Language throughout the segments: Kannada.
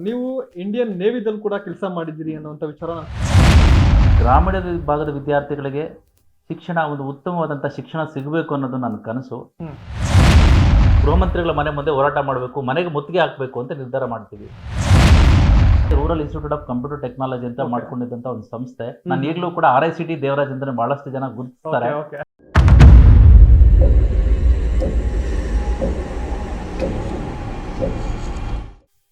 ನೀವು ಇಂಡಿಯನ್ ನೇವಿದಲ್ಲಿ ಕೂಡ ಕೆಲಸ ಮಾಡಿದ್ದೀರಿ ಅನ್ನುವಂಥ ವಿಚಾರ? ಗ್ರಾಮೀಣ ಭಾಗದ ವಿದ್ಯಾರ್ಥಿಗಳಿಗೆ ಶಿಕ್ಷಣ ಒಂದು ಉತ್ತಮವಾದಂಥ ಶಿಕ್ಷಣ ಸಿಗಬೇಕು ಅನ್ನೋದು ನನ್ನ ಕನಸು. ಹ್ಮ್. ಗೃಹಮಂತ್ರಿಗಳ ಮನೆ ಮುಂದೆ ಹೋರಾಟ ಮಾಡಬೇಕು ಮನೆಗೆ ಮುತ್ತಿಗೆ ಹಾಕಬೇಕು ಅಂತ ನಿರ್ಧಾರ ಮಾಡ್ತೀವಿ. Rural institute of computer technology ಅಂತ. ಮಾಡ್ಕೊಂಡಿದ್ದಂಥ ಒಂದು ಸಂಸ್ಥೆ. ನಾನು ಈಗಲೂ ಕೂಡ R I C T Devaraj ಅಂದ್ರೆ ಬಹಳಷ್ಟು ಜನ ಗುರುತಿಸ್ತಾರೆ.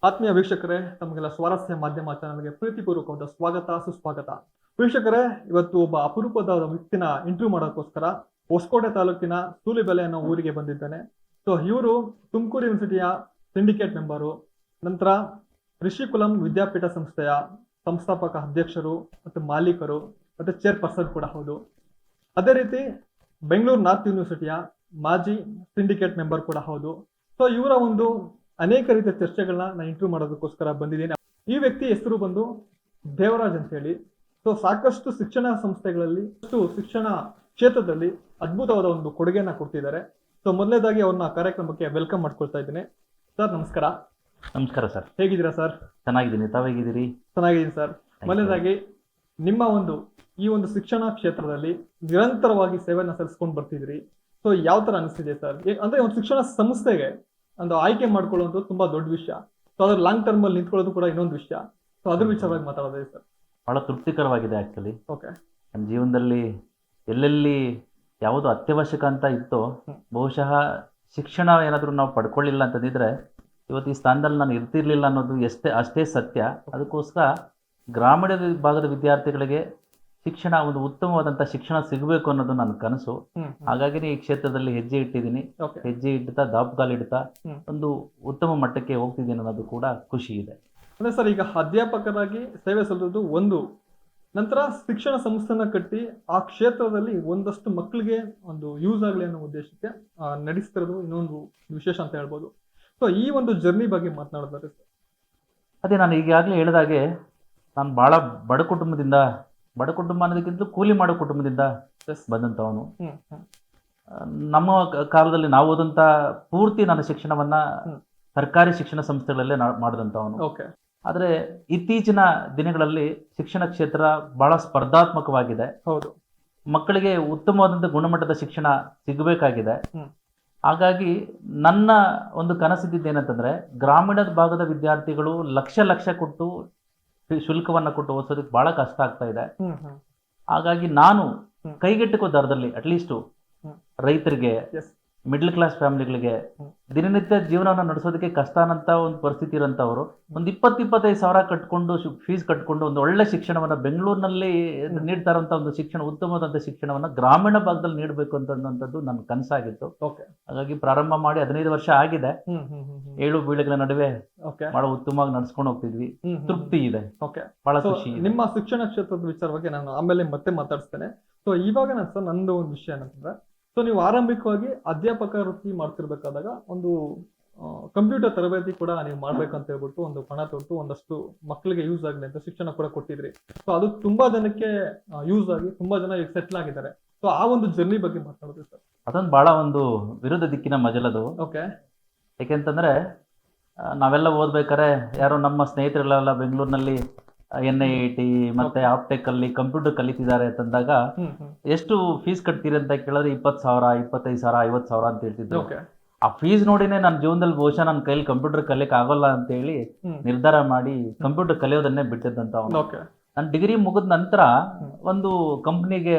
ಆತ್ಮೀಯ ವೀಕ್ಷಕರೇ, ತಮಗೆಲ್ಲ ಸ್ವಾರಸ್ಯ ಮಾಧ್ಯಮ ಚಾನಲ್ಗೆ ಪ್ರೀತಿಪೂರ್ವಕವಾದ ಸ್ವಾಗತ, ಸುಸ್ವಾಗತ. ವೀಕ್ಷಕರೇ, ಇವತ್ತು ಒಬ್ಬ ಅಪರೂಪದ ವ್ಯಕ್ತಿನ ಇಂಟರ್ವ್ಯೂ ಮಾಡೋಕ್ಕೋಸ್ಕರ ಹೊಸಕೋಟೆ ತಾಲೂಕಿನ ಸೂಲಿಬೆಲೆ ಅನ್ನೋ ಊರಿಗೆ ಬಂದಿದ್ದೇನೆ. ಸೊ ಇವರು ತುಮಕೂರು ಯೂನಿವರ್ಸಿಟಿಯ ಸಿಂಡಿಕೇಟ್ ಮೆಂಬರು ನಂತರ ರಿಷಿಕುಲಂ ವಿದ್ಯಾಪೀಠ ಸಂಸ್ಥೆಯ ಸಂಸ್ಥಾಪಕ ಅಧ್ಯಕ್ಷರು ಮತ್ತು ಮಾಲೀಕರು ಮತ್ತು ಚೇರ್ಪರ್ಸನ್ ಕೂಡ ಹೌದು. ಅದೇ ರೀತಿ ಬೆಂಗಳೂರು ನಾರ್ತ್ ಯೂನಿವರ್ಸಿಟಿಯ ಮಾಜಿ ಸಿಂಡಿಕೇಟ್ ಮೆಂಬರ್ ಕೂಡ ಹೌದು. ಸೊ ಇವರ ಒಂದು ಅನೇಕ ರೀತಿಯ ಚರ್ಚೆಗಳನ್ನ ನಾನು ಇಂಟರ್ವ್ಯೂ ಮಾಡೋದಕ್ಕೋಸ್ಕರ ಬಂದಿದ್ದೀನಿ. ಈ ವ್ಯಕ್ತಿ ಹೆಸರು ಬಂದು ದೇವರಾಜ್ ಅಂತ ಹೇಳಿ. ಸೊ ಸಾಕಷ್ಟು ಶಿಕ್ಷಣ ಸಂಸ್ಥೆಗಳಲ್ಲಿ ಅಷ್ಟು ಶಿಕ್ಷಣ ಕ್ಷೇತ್ರದಲ್ಲಿ ಅದ್ಭುತವಾದ ಒಂದು ಕೊಡುಗೆಯನ್ನ ಕೊಡ್ತಿದ್ದಾರೆ. ಸೊ ಮೊದಲನೇದಾಗಿ ಅವ್ರನ್ನ ಕಾರ್ಯಕ್ರಮಕ್ಕೆ ವೆಲ್ಕಮ್ ಮಾಡ್ಕೊಳ್ತಾ ಇದ್ದೀನಿ. ಸರ್ ನಮಸ್ಕಾರ. ನಮಸ್ಕಾರ ಸರ್ ಹೇಗಿದ್ದೀರಾ ಸರ್ ಚೆನ್ನಾಗಿದ್ದೀನಿ. ತಾವೇಗಿದ್ದೀರಿ ಚೆನ್ನಾಗಿದ್ದೀನಿ ಸರ್ ಮೊದಲನೇದಾಗಿ ನಿಮ್ಮ ಒಂದು ಈ ಒಂದು ಶಿಕ್ಷಣ ಕ್ಷೇತ್ರದಲ್ಲಿ ನಿರಂತರವಾಗಿ ಸೇವೆಯನ್ನ ಸಲ್ಲಿಸ್ಕೊಂಡು ಬರ್ತಿದ್ರಿ ಸೊ ಯಾವ ತರ ಅನಿಸ್ತಿದೆ ಸರ್ ಅಂದ್ರೆ ಒಂದು ಶಿಕ್ಷಣ ಸಂಸ್ಥೆಗೆ ಒಂದು ಆಯ್ಕೆ ಮಾಡ್ಕೊಳ್ಳೋದು ತುಂಬಾ ದೊಡ್ಡ ವಿಷಯ. ಸೊ ಅದ್ರ ಲಾಂಗ್ ಟರ್ಮ್ ಅಲ್ಲಿ ನಿಂತ್ಕೊಳ್ಳೋದು ಕೂಡ ಇನ್ನೊಂದು ವಿಷಯ. ಸೊ ಅದ್ರ ವಿಚಾರವಾಗಿ ಮಾತಾಡೋದೇ ಸರ್. ಬಹಳ ತೃಪ್ತಿಕರವಾಗಿದೆ ಆಕ್ಚುಲಿ ಓಕೆ ನಮ್ಮ ಜೀವನದಲ್ಲಿ ಎಲ್ಲೆಲ್ಲಿ ಯಾವುದು ಅತ್ಯವಶ್ಯಕ ಅಂತ ಇತ್ತೋ ಬಹುಶಃ ಶಿಕ್ಷಣ ಏನಾದರೂ ನಾವು ಪಡ್ಕೊಳ್ಳಿಲ್ಲ ಅಂತಂದಿದ್ರೆ ಇವತ್ತು ಈ ಸ್ಥಾನದಲ್ಲಿ ನಾನು ಇರ್ತಿರ್ಲಿಲ್ಲ ಅನ್ನೋದು ಎಷ್ಟೇ ಅಷ್ಟೇ ಸತ್ಯ. ಅದಕ್ಕೋಸ್ಕರ ಗ್ರಾಮೀಣ ಭಾಗದ ವಿದ್ಯಾರ್ಥಿಗಳಿಗೆ ಶಿಕ್ಷಣ ಒಂದು ಉತ್ತಮವಾದಂತಹ ಶಿಕ್ಷಣ ಸಿಗಬೇಕು ಅನ್ನೋದು ನನ್ನ ಕನಸು. ಹಾಗಾಗಿ ಹಾಗಾಗಿನೇ ಈ ಕ್ಷೇತ್ರದಲ್ಲಿ ಹೆಜ್ಜೆ ಇಟ್ಟಿದ್ದೀನಿ. ಹೆಜ್ಜೆ ಇಡ್ತಾ ದಾಪುಗಾಲ್ ಇಡ್ತಾ ಹ್ಮ್. ಒಂದು ಉತ್ತಮ ಮಟ್ಟಕ್ಕೆ ಹೋಗ್ತಿದ್ದೀನಿ ಅನ್ನೋದು ಕೂಡ ಖುಷಿ ಇದೆ. ಅಂದ್ರೆ ಸರ್ ಈಗ ಅಧ್ಯಾಪಕರಾಗಿ ಸೇವೆ ಸಲ್ಲಿಸೋದು ಒಂದು. ನಂತರ ಶಿಕ್ಷಣ ಸಂಸ್ಥೆನ ಕಟ್ಟಿ ಆ ಕ್ಷೇತ್ರದಲ್ಲಿ ಒಂದಷ್ಟು ಮಕ್ಕಳಿಗೆ ಒಂದು ಯೂಸ್ ಆಗಲಿ ಅನ್ನೋ ಉದ್ದೇಶಕ್ಕೆ ನಡೆಸ್ತಿರೋದು ಇನ್ನೊಂದು ವಿಶೇಷ ಅಂತ ಹೇಳ್ಬೋದು. ಸೊ ಈ ಒಂದು ಜರ್ನಿ ಬಗ್ಗೆ ಮಾತನಾಡಿದ್ರೆ ಸರ್. ಅದೇ ನಾನು ಈಗಾಗಲೇ ಹೇಳಿದಾಗೆ ನಾನು ಭಾಳ ಬಡ ಕುಟುಂಬದಿಂದ ಬಡ ಕುಟುಂಬ ಅನ್ನೋದಕ್ಕಿಂತ ಕೂಲಿ ಮಾಡೋ ಕುಟುಂಬದಿಂದ ಬಂದಂತವನು ಬಂದಂಥವನು ನಮ್ಮ ಕಾಲದಲ್ಲಿ ನಾವು ಓದಂಥ ಪೂರ್ತಿ ನನ್ನ ಶಿಕ್ಷಣವನ್ನ ಸರ್ಕಾರಿ ಶಿಕ್ಷಣ ಸಂಸ್ಥೆಗಳಲ್ಲೇ ಮಾಡಿದಂಥವನು ಓಕೆ ಆದರೆ ಇತ್ತೀಚಿನ ದಿನಗಳಲ್ಲಿ ಶಿಕ್ಷಣ ಕ್ಷೇತ್ರ ಬಹಳ ಸ್ಪರ್ಧಾತ್ಮಕವಾಗಿದೆ. ಹೌದು. ಮಕ್ಕಳಿಗೆ ಉತ್ತಮವಾದಂಥ ಗುಣಮಟ್ಟದ ಶಿಕ್ಷಣ ಸಿಗಬೇಕಾಗಿದೆ. ಹಾಗಾಗಿ ನನ್ನ ಒಂದು ಕನಸಿದ್ದೇನಂತಂದ್ರೆ ಏನಂತಂದ್ರೆ ಗ್ರಾಮೀಣ ಭಾಗದ ವಿದ್ಯಾರ್ಥಿಗಳು ಲಕ್ಷ ಲಕ್ಷ ಕೊಟ್ಟು ಶುಲ್ಕವನ್ನ ಕೊಟ್ಟು ಓದಿಸೋದಕ್ಕೆ ಬಹಳ ಕಷ್ಟ ಆಗ್ತಾ ಇದೆ. ಹಾಗಾಗಿ ನಾನು ಕೈಗೆಟುಕುವ ಕೈಗೆಟುಕೋ ದರದಲ್ಲಿ ಅಟ್ಲೀಸ್ಟ್ ರೈತರಿಗೆ ಮಿಡ್ಲ್ ಕ್ಲಾಸ್ ಫ್ಯಾಮಿಲಿಗಳಿಗೆ. ದಿನನಿತ್ಯ ಜೀವನವನ್ನು ನಡೆಸೋದಕ್ಕೆ ಕಷ್ಟ ಅನ್ನಂತ ಒಂದು ಪರಿಸ್ಥಿತಿ ಇರೋಂಥವ್ರು ಒಂದು ಇಪ್ಪತ್ತು ಇಪ್ಪತ್ತೈದು ಸಾವಿರ ಕಟ್ಕೊಂಡು ಫೀಸ್ ಕಟ್ಕೊಂಡು ಒಂದು ಒಳ್ಳೆ ಶಿಕ್ಷಣವನ್ನ ಬೆಂಗಳೂರಿನಲ್ಲಿ. ನೀಡ್ತಾ ಇರೋಂಥ ಒಂದು ಶಿಕ್ಷಣ ಉತ್ತಮವಾದಂಥ ಶಿಕ್ಷಣವನ್ನ ಗ್ರಾಮೀಣ ಭಾಗದಲ್ಲಿ ನೀಡಬೇಕು ಅಂತಂದಂಥದ್ದು ನನ್ನ ಕನಸಾಗಿತ್ತು. ಓಕೆ ಹಾಗಾಗಿ ಪ್ರಾರಂಭ ಮಾಡಿ ಹದಿನೈದು ವರ್ಷ ಆಗಿದೆ. ಏಳು ಬೀಳುಗಳ ನಡುವೆ ಬಹಳ ಉತ್ತಮವಾಗಿ ನಡ್ಸ್ಕೊಂಡು ಹೋಗ್ತಿದ್ವಿ. ತೃಪ್ತಿ ಇದೆ. ಓಕೆ ಬಹಳ ಖುಷಿ ನಿಮ್ಮ ಶಿಕ್ಷಣ ಕ್ಷೇತ್ರದ ವಿಚಾರವಾಗಿ ನಾನು ಆಮೇಲೆ ಮತ್ತೆ ಮಾತಾಡ್ತೇನೆ ಸೊ ಇವಾಗ ನಾನು ಸರ್ ನಂದು ಒಂದು ವಿಷಯ ಏನಂತಂದ್ರೆ ಸೊ ನೀವು ಆರಂಭಿಕವಾಗಿ ಅಧ್ಯಾಪಕ ವೃತ್ತಿ ಮಾಡ್ತಿರ್ಬೇಕಾದಾಗ ಒಂದು ಕಂಪ್ಯೂಟರ್ ತರಬೇತಿ ಕೂಡ ನೀವು ಮಾಡ್ಬೇಕಂತ ಹೇಳ್ಬಿಟ್ಟು ಒಂದು ಹಣ ತೊಟ್ಟು ಒಂದಷ್ಟು ಮಕ್ಕಳಿಗೆ ಯೂಸ್ ಆಗಲಿ ಅಂತ ಶಿಕ್ಷಣ ಕೂಡ ಕೊಟ್ಟಿದ್ರಿ. ಸೊ ಅದು ತುಂಬಾ ಜನಕ್ಕೆ ಯೂಸ್ ಆಗಿ ತುಂಬಾ ಜನ ಈಗ ಸೆಟ್ಲ್ ಆಗಿದ್ದಾರೆ. ಸೊ ಆ ಒಂದು ಜರ್ನಿ ಬಗ್ಗೆ ಮಾತಾಡೋದು ಸರ್. ಅದೊಂದು ಬಹಳ ಒಂದು ವಿರುದ್ಧ ದಿಕ್ಕಿನ ಮಜಲದು. ಓಕೆ ಯಾಕೆಂತಂದ್ರೆ ನಾವೆಲ್ಲ ಓದ್ಬೇಕಾರೆ ಯಾರೋ ನಮ್ಮ ಸ್ನೇಹಿತರೆಲ್ಲ ಬೆಂಗಳೂರಿನಲ್ಲಿ ಎನ್ ಐ ಟಿ ಮತ್ತೆ ಆಪ್ಟೆಕ್ ಅಲ್ಲಿ ಕಂಪ್ಯೂಟರ್ ಕಲಿತಿದ್ದಾರೆ ಅಂತಂದಾಗ ಎಷ್ಟು ಫೀಸ್ ಕಟ್ತೀರಿ ಅಂತ ಕೇಳಿದ್ರೆ ಇಪ್ಪತ್ತು ಸಾವಿರ ಇಪ್ಪತ್ತೈದು ಸಾವಿರ ಐವತ್ತು ಸಾವಿರ ಅಂತ ಹೇಳ್ತಿದ್ರು. ಆ ಫೀಸ್ ನೋಡಿನೇ ನನ್ನ ಜೀವನದಲ್ಲಿ ಬಹುಶಃ ನನ್ನ ಕೈಲಿ ಕಂಪ್ಯೂಟರ್ ಕಲಿಯಕ್ ಆಗೋಲ್ಲ ಅಂತ ಹೇಳಿ ನಿರ್ಧಾರ ಮಾಡಿ ಕಂಪ್ಯೂಟರ್ ಕಲಿಯೋದನ್ನೇ ಬಿಟ್ಟಿದ್ದಂತ ಅವನು. ಓಕೆ ನಾನು ಡಿಗ್ರಿ ಮುಗಿದ ನಂತರ. ಒಂದು ಕಂಪ್ನಿಗೆ